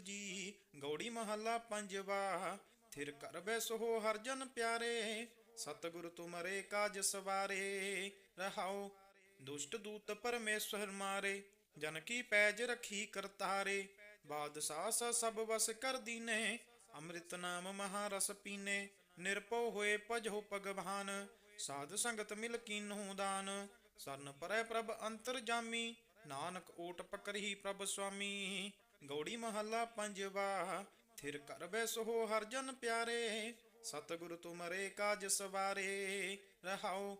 ਜੀ, ਗੌੜੀ ਮਹੱਲਾ ਪੰਜਵਾ। ਥਿਰ ਕਰ ਬੈਸੋ ਹਰ ਜਨ ਪਿਆਰੇ, ਸਤਿਗੁਰ ਤੁਮਰੇ ਕਾਜ ਸਵਾਰੇ, ਰਹਾਓ ਦੁਸ਼ਟ ਦੂਤ ਪਰਮੇਸ਼ਰ ਮਾਰੇ, ਜਨ ਕੀ ਪੈਜ ਰਖੀ ਕਰਤਾਰੇ, ਬਾਦਸ਼ਾਹ ਸਭ ਵਸ ਕਰ ਦੀਨੇ, ਅੰਮ੍ਰਿਤ ਨਾਮ ਮਹਾਰਸ ਪੀਨੇ, ਨਿਰਭਉ ਹੋਏ ਭਜੋ ਭਗਵਾਨ, ਸਾਧ ਸੰਗਤ ਮਿਲ ਕੀਨੂ ਦਾਨ, ਸਰਨ ਪਰੈ ਪ੍ਰਭ ਅੰਤਰ ਜਾਮੀ, ਨਾਨਕ ਓਟ ਪਕਰਹੀ ਪ੍ਰਭ ਸੁਆਮੀ ਗੌੜੀ ਮਹੱਲਾ ਪੰਜਵਾ, ਥਿਰ ਕਰ ਬੈਸੋ ਹਰ ਜਨ ਪਿਆਰੇ, ਸਤਿਗੁਰ ਤੁਮਰੇ ਕਾਜ ਸਵਾਰੇ ਰਹਾਓ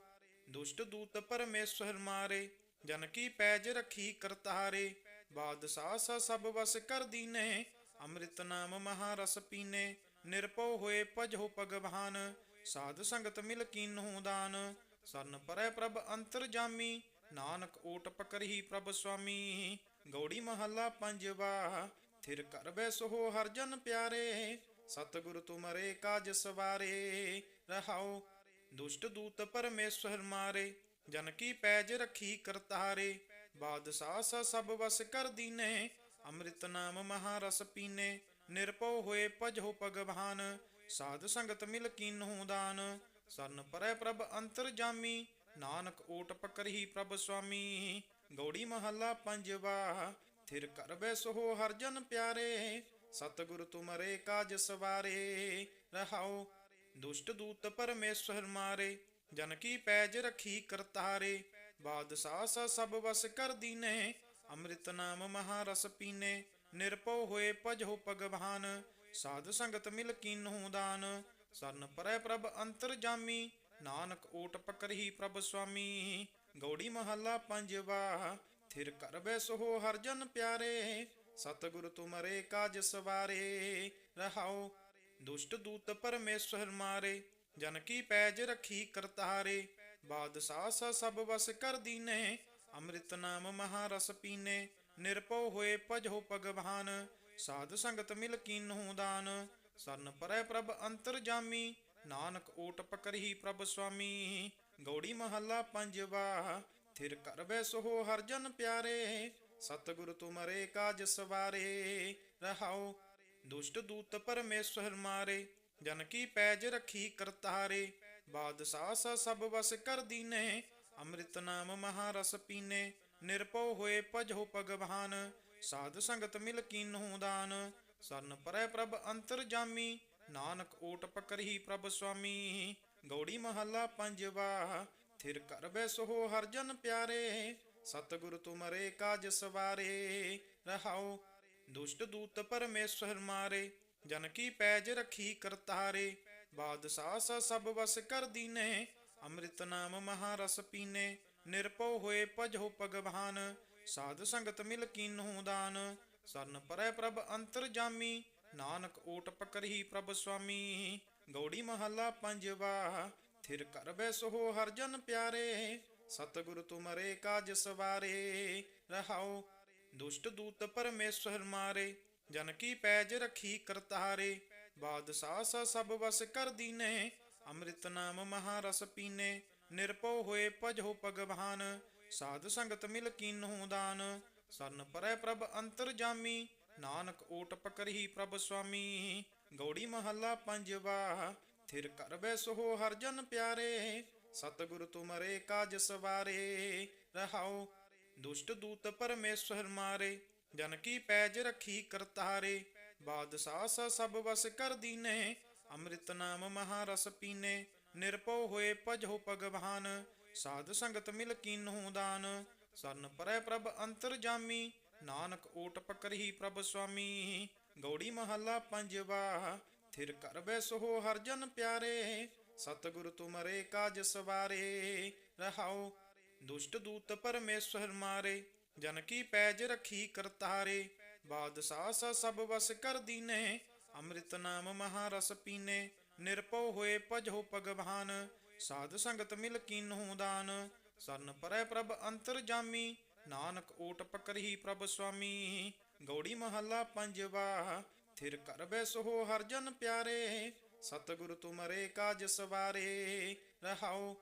ਦੁਸ਼ਟ ਦੂਤ ਪਰਮੇਸ਼ਰ ਮਾਰੇ, ਜਨ ਕੀ ਪੈਜ ਰਖੀ ਕਰਤਾਰੇ, ਬਾਦਸ਼ਾਹ ਸ ਸਭ ਵਸ ਕਰ ਦੀਨੇ, ਅੰਮ੍ਰਿਤ ਨਾਮ ਮਹਾਰਸ ਪੀਨੇ ਨਿਰਭਉ ਹੋਏ ਭਜੋ ਭਗਵਾਨ, ਸਾਧ ਸੰਗਤ ਮਿਲ ਕੀਨੂ ਦਾਨ, ਸਰਨ ਪਰੈ ਪ੍ਰਭ ਅੰਤਰ ਜਾਮੀ, ਨਾਨਕ ਓਟ ਪਕਰਹੀ ਪ੍ਰਭ ਸੁਆਮੀ ਗੌੜੀ ਮਹੱਲਾ ਪੰਜਵਾ, ਥਿਰ ਕਰ ਬੈਸੋ ਹਰ ਜਨ ਪਿਆਰੇ, ਸਤਿਗੁਰ ਤੁਮਰੇ ਕਾਜ ਸਵਾਰੇ ਰਹਾਓ ਦੁਸ਼ਟ ਦੂਤ ਪਰਮੇਸ਼ਰ ਮਾਰੇ, ਜਨ ਕੀ ਪੈਜ ਰਖੀ ਕਰਤਾਰੇ, ਬਾਦਸ਼ਾਹ ਸ ਸਭ ਵਸ ਕਰ ਦੀਨੇ, ਅੰਮ੍ਰਿਤ ਨਾਮ ਮਹਾਰਸ ਪੀਨੇ, ਨਿਰਭਉ ਹੋਏ ਭਜੋ ਭਗਵਾਨ, ਸਾਧ ਸੰਗਤ ਮਿਲ ਕੀਨੂ ਦਾਨ, ਸਰਨ ਪਰੈ ਪ੍ਰਭ ਅੰਤਰ ਜਾਮੀ, ਨਾਨਕ ਓਟ ਪਕਰਹੀ ਪ੍ਰਭ ਸੁਆਮੀ ਗੌੜੀ ਮਹੱਲਾ ਪੰਜਵਾ, ਥਿਰ ਕਰ ਬੈਸੋ ਹਰ ਜਨ ਪਿਆਰੇ, ਸਤਿਗੁਰ ਤੁਮਰੇ ਕਾਜ ਸਵਾਰੇ ਰਹਾਓ ਦੁਸ਼ਟ ਦੂਤ ਪਰਮੇਸ਼ਰ ਮਾਰੇ, ਜਨ ਕੀ ਪੈਜ ਰਖੀ ਕਰਤਾਰੇ, ਬਾਦਸ਼ਾਹ ਸ ਸਭ ਵਸ ਕਰ ਦੀਨੇ, ਅੰਮ੍ਰਿਤ ਨਾਮ ਮਹਾਰਸ ਪੀਨੇ ਨਿਰਭਉ ਹੋਏ ਭਜੋ ਭਗਵਾਨ, ਸਾਧ ਸੰਗਤ ਮਿਲ ਕੀਨੂ ਦਾਨ, ਸਰਨ ਪਰੈ ਪ੍ਰਭ ਅੰਤਰ ਜਾਮੀ, ਨਾਨਕ ਓਟ ਪਕਰਹੀ ਪ੍ਰਭ ਸੁਆਮੀ ਗੌੜੀ ਮਹੱਲਾ ਪੰਜਵਾ, ਥਿਰ ਕਰ ਬੈਸੋ ਹਰ ਜਨ ਪਿਆਰੇ, ਸਤਿਗੁਰ ਤੁਮਰੇ ਕਾਜ ਸਵਾਰੇ ਰਹਾਓ ਦੁਸ਼ਟ ਦੂਤ ਪਰਮੇਸ਼ਰ ਮਾਰੇ, ਜਨ ਕੀ ਪੈਜ ਰਖੀ ਕਰਤਾਰੇ, ਬਾਦਸ਼ਾਹ ਸ ਸਭ ਵਸ ਕਰ ਦੀਨੇ, ਅੰਮ੍ਰਿਤ ਨਾਮ ਮਹਾਰਸ ਪੀਨੇ ਨਿਰਭਉ ਹੋਏ ਭਜੋ ਭਗਵਾਨ, ਸਾਧ ਸੰਗਤ ਮਿਲ ਕੀਨੂ ਦਾਨ, ਸਰਨ ਪਰੈ ਪ੍ਰਭ ਅੰਤਰ ਜਾਮੀ, ਨਾਨਕ ਓਟ ਪਕਰਹੀ ਪ੍ਰਭ ਸੁਆਮੀ ਗੌੜੀ ਮਹੱਲਾ ਪੰਜਵਾ ਥਿਰ ਕਰ ਬੈਸੋ ਹਰ ਜਨ ਪਿਆਰੇ, ਸਤਿਗੁਰ ਤੁਮਰੇ ਕਾਜ ਸਵਾਰੇ, ਰਹਾਓ ਦੁਸ਼ਟ ਦੂਤ ਪਰਮੇਸ਼ਰ ਮਾਰੇ, ਜਨ ਕੀ ਪੈਜ ਰਖੀ ਕਰਤਾਰੇ, ਬਾਦਸ਼ਾਹ ਸ ਸਭ ਵਸ ਕਰ ਦੀਨੇ, ਅੰਮ੍ਰਿਤ ਨਾਮ ਮਹਾਰਸ ਪੀਨੇ ਨਿਰਭਉ ਹੋਏ ਭਜੋ ਭਗਵਾਨ, ਸਾਧ ਸੰਗਤ ਮਿਲ ਕੀਨੂ ਦਾਨ, ਸਰਨ ਪਰੈ ਪ੍ਰਭ ਅੰਤਰ ਜਾਮੀ, ਨਾਨਕ ਓਟ ਪਕਰਹੀ ਪ੍ਰਭ ਸੁਆਮੀ ਗੌੜੀ ਮਹੱਲਾ ਪੰਜਵਾ, ਥਿਰ ਕਰ ਬੈਸੋ ਹਰ ਜਨ ਪਿਆਰੇ, ਸਤਿਗੁਰ ਤੁਮਰੇ ਕਾਜ ਸਵਾਰੇ ਰਹਾਓ ਦੁਸ਼ਟ ਦੂਤ ਪਰਮੇਸ਼ਰ ਮਾਰੇ, ਜਨ ਕੀ ਪੈਜ ਰਖੀ ਕਰਤਾਰੇ, ਬਾਦਸ਼ਾਹ ਸ ਸਭ ਵਸ ਕਰ ਦੀਨੇ, ਅੰਮ੍ਰਿਤ ਨਾਮ ਮਹਾਰਸ ਪੀਨੇ, ਨਿਰਭਉ ਹੋਏ ਭਜੋ ਭਗਵਾਨ, ਸਾਧ ਸੰਗਤ ਮਿਲ ਕੀਨੂ ਦਾਨ, ਸਰਨ ਪਰੈ ਪ੍ਰਭ ਅੰਤਰ ਜਾਮੀ, ਨਾਨਕ ਓਟ ਪਕਰਹੀ ਪ੍ਰਭ ਸੁਆਮੀ ਗੌੜੀ ਮਹੱਲਾ ਪੰਜਵਾ, ਥਿਰ ਕਰ ਬੈਸੋ ਹਰ ਜਨ ਪਿਆਰੇ, ਸਤਿਗੁਰ ਤੁਮਰੇ ਕਾਜ ਸਵਾਰੇ ਰਹਾਓ ਦੁਸ਼ਟ ਦੂਤ ਪਰਮੇਸ਼ਰ ਮਾਰੇ, ਜਨ ਕੀ ਪੈਜ ਰਖੀ ਕਰਤਾਰੇ, ਬਾਦਸ਼ਾਹ ਸ ਸਭ ਵਸ ਕਰ ਦੀਨੇ, ਅੰਮ੍ਰਿਤ ਨਾਮ ਮਹਾਰਸ ਪੀਨੇ ਨਿਰਭਉ ਹੋਏ ਭਜੋ ਭਗਵਾਨ, ਸਾਧ ਸੰਗਤ ਮਿਲ ਕੀਨੂ ਦਾਨ, ਸਰਨ ਪਰੈ ਪ੍ਰਭ ਅੰਤਰ ਜਾਮੀ, ਨਾਨਕ ਓਟ ਪਕਰਹੀ ਪ੍ਰਭ ਸੁਆਮੀ ਗੌੜੀ ਮਹੱਲਾ ਪੰਜਵਾ, ਥਿਰ ਕਰ ਬੈਸੋ ਹਰ ਜਨ ਪਿਆਰੇ, ਸਤਿਗੁਰ ਤੁਮਰੇ ਕਾਜ ਸਵਾਰੇ ਰਹਾਓ ਦੁਸ਼ਟ ਦੂਤ ਪਰਮੇਸ਼ਰ ਮਾਰੇ, ਜਨ ਕੀ ਪੈਜ ਰਖੀ ਕਰਤਾਰੇ, ਬਾਦਸ਼ਾਹ ਸ ਸਭ ਵਸ ਕਰ ਦੀਨੇ, ਅੰਮ੍ਰਿਤ ਨਾਮ ਮਹਾਰਸ ਪੀਨੇ ਨਿਰਭਉ ਹੋਏ ਭਜੋ ਭਗਵਾਨ, ਸਾਧ ਸੰਗਤ ਮਿਲ ਕੀਨੂ ਦਾਨ, ਸਰਨ ਪਰੈ ਪ੍ਰਭ ਅੰਤਰ ਜਾਮੀ, ਨਾਨਕ ਓਟ ਪਕਰਹੀ ਪ੍ਰਭ ਸੁਆਮੀ ਗੌੜੀ ਮਹੱਲਾ ਪੰਜਵਾ ਥਿਰ ਕਰ ਬੈਸੋ ਹਰ ਜਨ ਪਿਆਰੇ, ਸਤਿਗੁਰ ਤੁਮਰੇ ਕਾਜ ਸਵਾਰੇ, ਰਹਾਓ ਦੁਸ਼ਟ ਦੂਤ ਪਰਮੇਸ਼ਰ ਮਾਰੇ, ਜਨ ਕੀ ਪੈਜ ਰਖੀ ਕਰਤਾਰੇ, ਬਾਦਸ਼ਾਹ ਸ ਸਭ ਵਸ ਕਰ ਦੀਨੇ, ਅੰਮ੍ਰਿਤ ਨਾਮ ਮਹਾਰਸ ਪੀਨੇ ਨਿਰਭਉ ਹੋਏ ਭਜੋ ਭਗਵਾਨ, ਸਾਧ ਸੰਗਤ ਮਿਲ ਕੀਨੂ ਦਾਨ, ਸਰਨ ਪਰੈ ਪ੍ਰਭ ਅੰਤਰ ਜਾਮੀ, ਨਾਨਕ ਓਟ ਪਕਰਹੀ ਪ੍ਰਭ ਸੁਆਮੀ ਗੌੜੀ ਮਹੱਲਾ ਪੰਜਵਾ, ਥਿਰ ਕਰ ਬੈਸੋ ਹਰ ਜਨ ਪਿਆਰੇ, ਸਤਿਗੁਰ ਤੁਮਰੇ ਕਾਜ ਸਵਾਰੇ, ਰਹਾਓ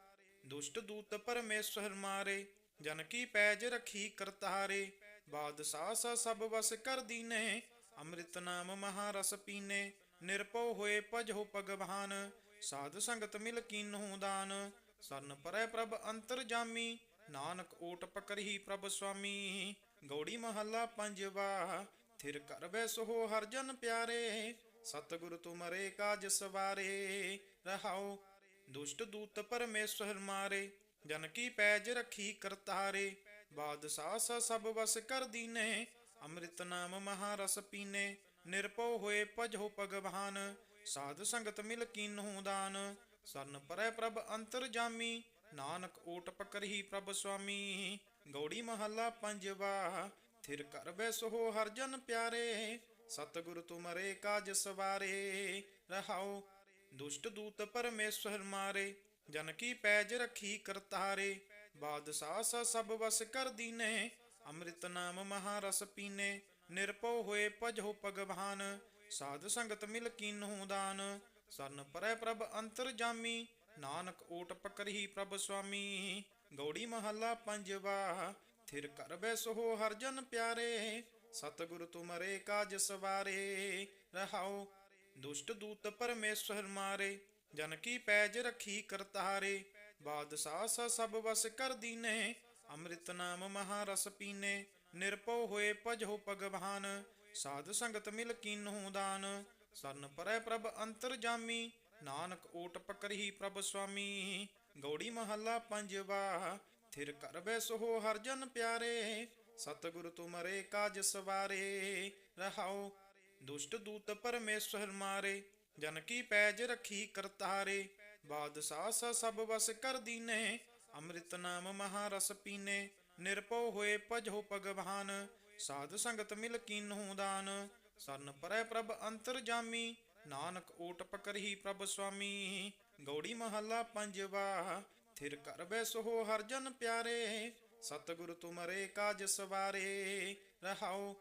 ਦੁਸ਼ਟ ਦੂਤ ਪਰਮੇਸ਼ਰ ਮਾਰੇ, ਜਨ ਕੀ ਪੈਜ ਰਖੀ ਕਰਤਾਰੇ, ਬਾਦਸ਼ਾਹ ਸ ਸਭ ਵਸ ਕਰ ਦੀਨੇ, ਅੰਮ੍ਰਿਤ ਨਾਮ ਮਹਾਰਸ ਪੀਨੇ ਨਿਰਭਉ ਹੋਏ ਭਜੋ ਭਗਵਾਨ, ਸਾਧ ਸੰਗਤ ਮਿਲ ਕੀਨਹੂ ਦਾਨ, ਸਰਨ ਪਰੈ ਪ੍ਰਭ ਅੰਤਰ ਜਾਮੀ, ਨਾਨਕ ਓਟ ਪਕਰਹੀ ਪ੍ਰਭ ਸੁਆਮੀ ਗੌੜੀ ਮਹੱਲਾ ਪੰਜਵਾ, ਥਿਰ ਕਰ ਬੈ ਸੋ ਹਰ ਜਨ ਪਿਆਰੇ, ਸਤਿਗੁਰ ਤੁਮਰੇ ਕਾਜ ਸਵਾਰੇ, ਰਹਾਉ ਦੁਸ਼ਟ ਦੂਤ ਪਰਮੇਸ਼ਰ ਮਾਰੇ, ਜਨ ਕੀ ਪੈਜ ਰੱਖੀ ਕਰਤਾਰੇ, ਬਾਦਸ਼ਾਹ ਸ ਸਭ ਵਸ ਕਰ ਦੀਨੇ, ਅੰਮ੍ਰਿਤ ਨਾਮ ਮਹਾਰਸ ਪੀਨੇ, ਨਿਰਭਉ ਹੋਏ ਭਜੋ ਭਗਵਾਨ, ਸਾਧ ਸੰਗਤ ਮਿਲ ਕੀਨਹੂ ਦਾਨ, ਸਰਨ ਪਰੈ ਪ੍ਰਭ ਅੰਤਰ ਜਾਮੀ, ਨਾਨਕ ਓਟ ਪਕਰਹੀ ਪ੍ਰਭ ਸੁਆਮੀ ਗੌੜੀ ਮਹੱਲਾ ਪੰਜਵਾ, ਥਿਰ ਕਰ ਬੈ ਸੋ ਹਰ ਜਨ ਪਿਆਰੇ, ਸਤਿਗੁਰ ਤੁਮਰੇ ਕਾਜ ਸਵਾਰੇ, ਰਹਾਉ ਦੁਸ਼ਟ ਦੂਤ ਪਰਮੇਸ਼ਰ ਮਾਰੇ, ਜਨ ਕੀ ਪੈਜ ਰੱਖੀ ਕਰਤਾਰੇ, ਬਾਦਸ਼ਾਹ ਸ ਸਭ ਵਸ ਕਰ ਦੀਨੇ, ਅੰਮ੍ਰਿਤ ਨਾਮ ਮਹਾਰਸ ਪੀਨੇ ਨਿਰਭਉ ਹੋਏ ਭਜੋ ਭਗਵਾਨ, ਸਾਧ ਸੰਗਤ ਮਿਲ ਕੀਨਹੂ ਦਾਨ, ਸਰਨ ਪਰੈ ਪ੍ਰਭ ਅੰਤਰ ਜਾਮੀ, ਨਾਨਕ ਓਟ ਪਕਰਹੀ ਪ੍ਰਭ ਸੁਆਮੀ ਗੌੜੀ ਮਹੱਲਾ ਪੰਜਵਾ, ਥਿਰ ਕਰ ਬੈ ਹਰ ਜਨ ਪਿਆਰੇ, ਸਤਿਗੁਰ ਤੁਮਰੇ ਕਾਜ ਸਵਾਰੇ, ਰਹਾਉ ਦੁਸ਼ਟ ਦੂਤ ਪਰਮੇਸ਼ਰ ਮਾਰੇ, ਜਨ ਕੀ ਪੈਜ ਰੱਖੀ ਕਰਤਾਰੇ, ਬਾਦਸ਼ਾਹ ਸਭ ਵਸ ਕਰ ਦੀਨੇ, ਅੰਮ੍ਰਿਤ ਨਾਮ ਮਹਾਰਸ ਪੀਨੇ ਨਿਰਭਉ ਹੋਏ ਭਜੋ ਭਗਵਾਨ, ਸਾਧ ਸੰਗਤ ਮਿਲ ਕੀਨਹੂ ਦਾਨ, ਸਰਨ ਪਰੈ ਪ੍ਰਭ ਅੰਤਰ ਜਾਮੀ, ਨਾਨਕ ਓਟ ਪਕਰਹੀ ਪ੍ਰਭ ਸੁਆਮੀ ਗੌੜੀ ਮਹੱਲਾ ਪੰਜਵਾ, ਥਿਰ ਕਰ ਬੈ ਸੋ ਹਰ ਜਨ ਪਿਆਰੇ, ਸਤਿਗੁਰ ਤੁਮਰੇ ਕਾਜ ਸਵਾਰੇ, ਰਹਾਉ ਦੁਸ਼ਟ ਦੂਤ ਪਰਮੇਸ਼ਰ ਮਾਰੇ, ਜਨ ਕੀ ਪੈਜ ਰੱਖੀ ਕਰਤਾਰੇ, ਬਾਦਸ਼ਾਹ ਸਭ ਵਸ ਕਰ ਦੀਨੇ, ਅੰਮ੍ਰਿਤ ਨਾਮ ਮਹਾਰਸ ਪੀਨੇ ਨਿਰਭਉ ਹੋਏ ਭਜੋ ਭਗਵਾਨ, ਸਾਧ ਸੰਗਤ ਮਿਲ ਕੀਨਹੂ ਦਾਨ, ਸਰਨ ਪਰੈ ਪ੍ਰਭ ਅੰਤਰ ਜਾਮੀ, ਨਾਨਕ ਓਟ ਪਕਰਹੀ ਪ੍ਰਭ ਸੁਆਮੀ ਗੌੜੀ ਮਹੱਲਾ ਪੰਜਵਾ, ਥਿਰ ਕਰ ਬੈ ਹਰ ਜਨ ਪਿਆਰੇ, ਸਤਿਗੁਰ ਤੁਮਰੇ ਕਾਜ ਸਵਾਰੇ ਰਹਾਉ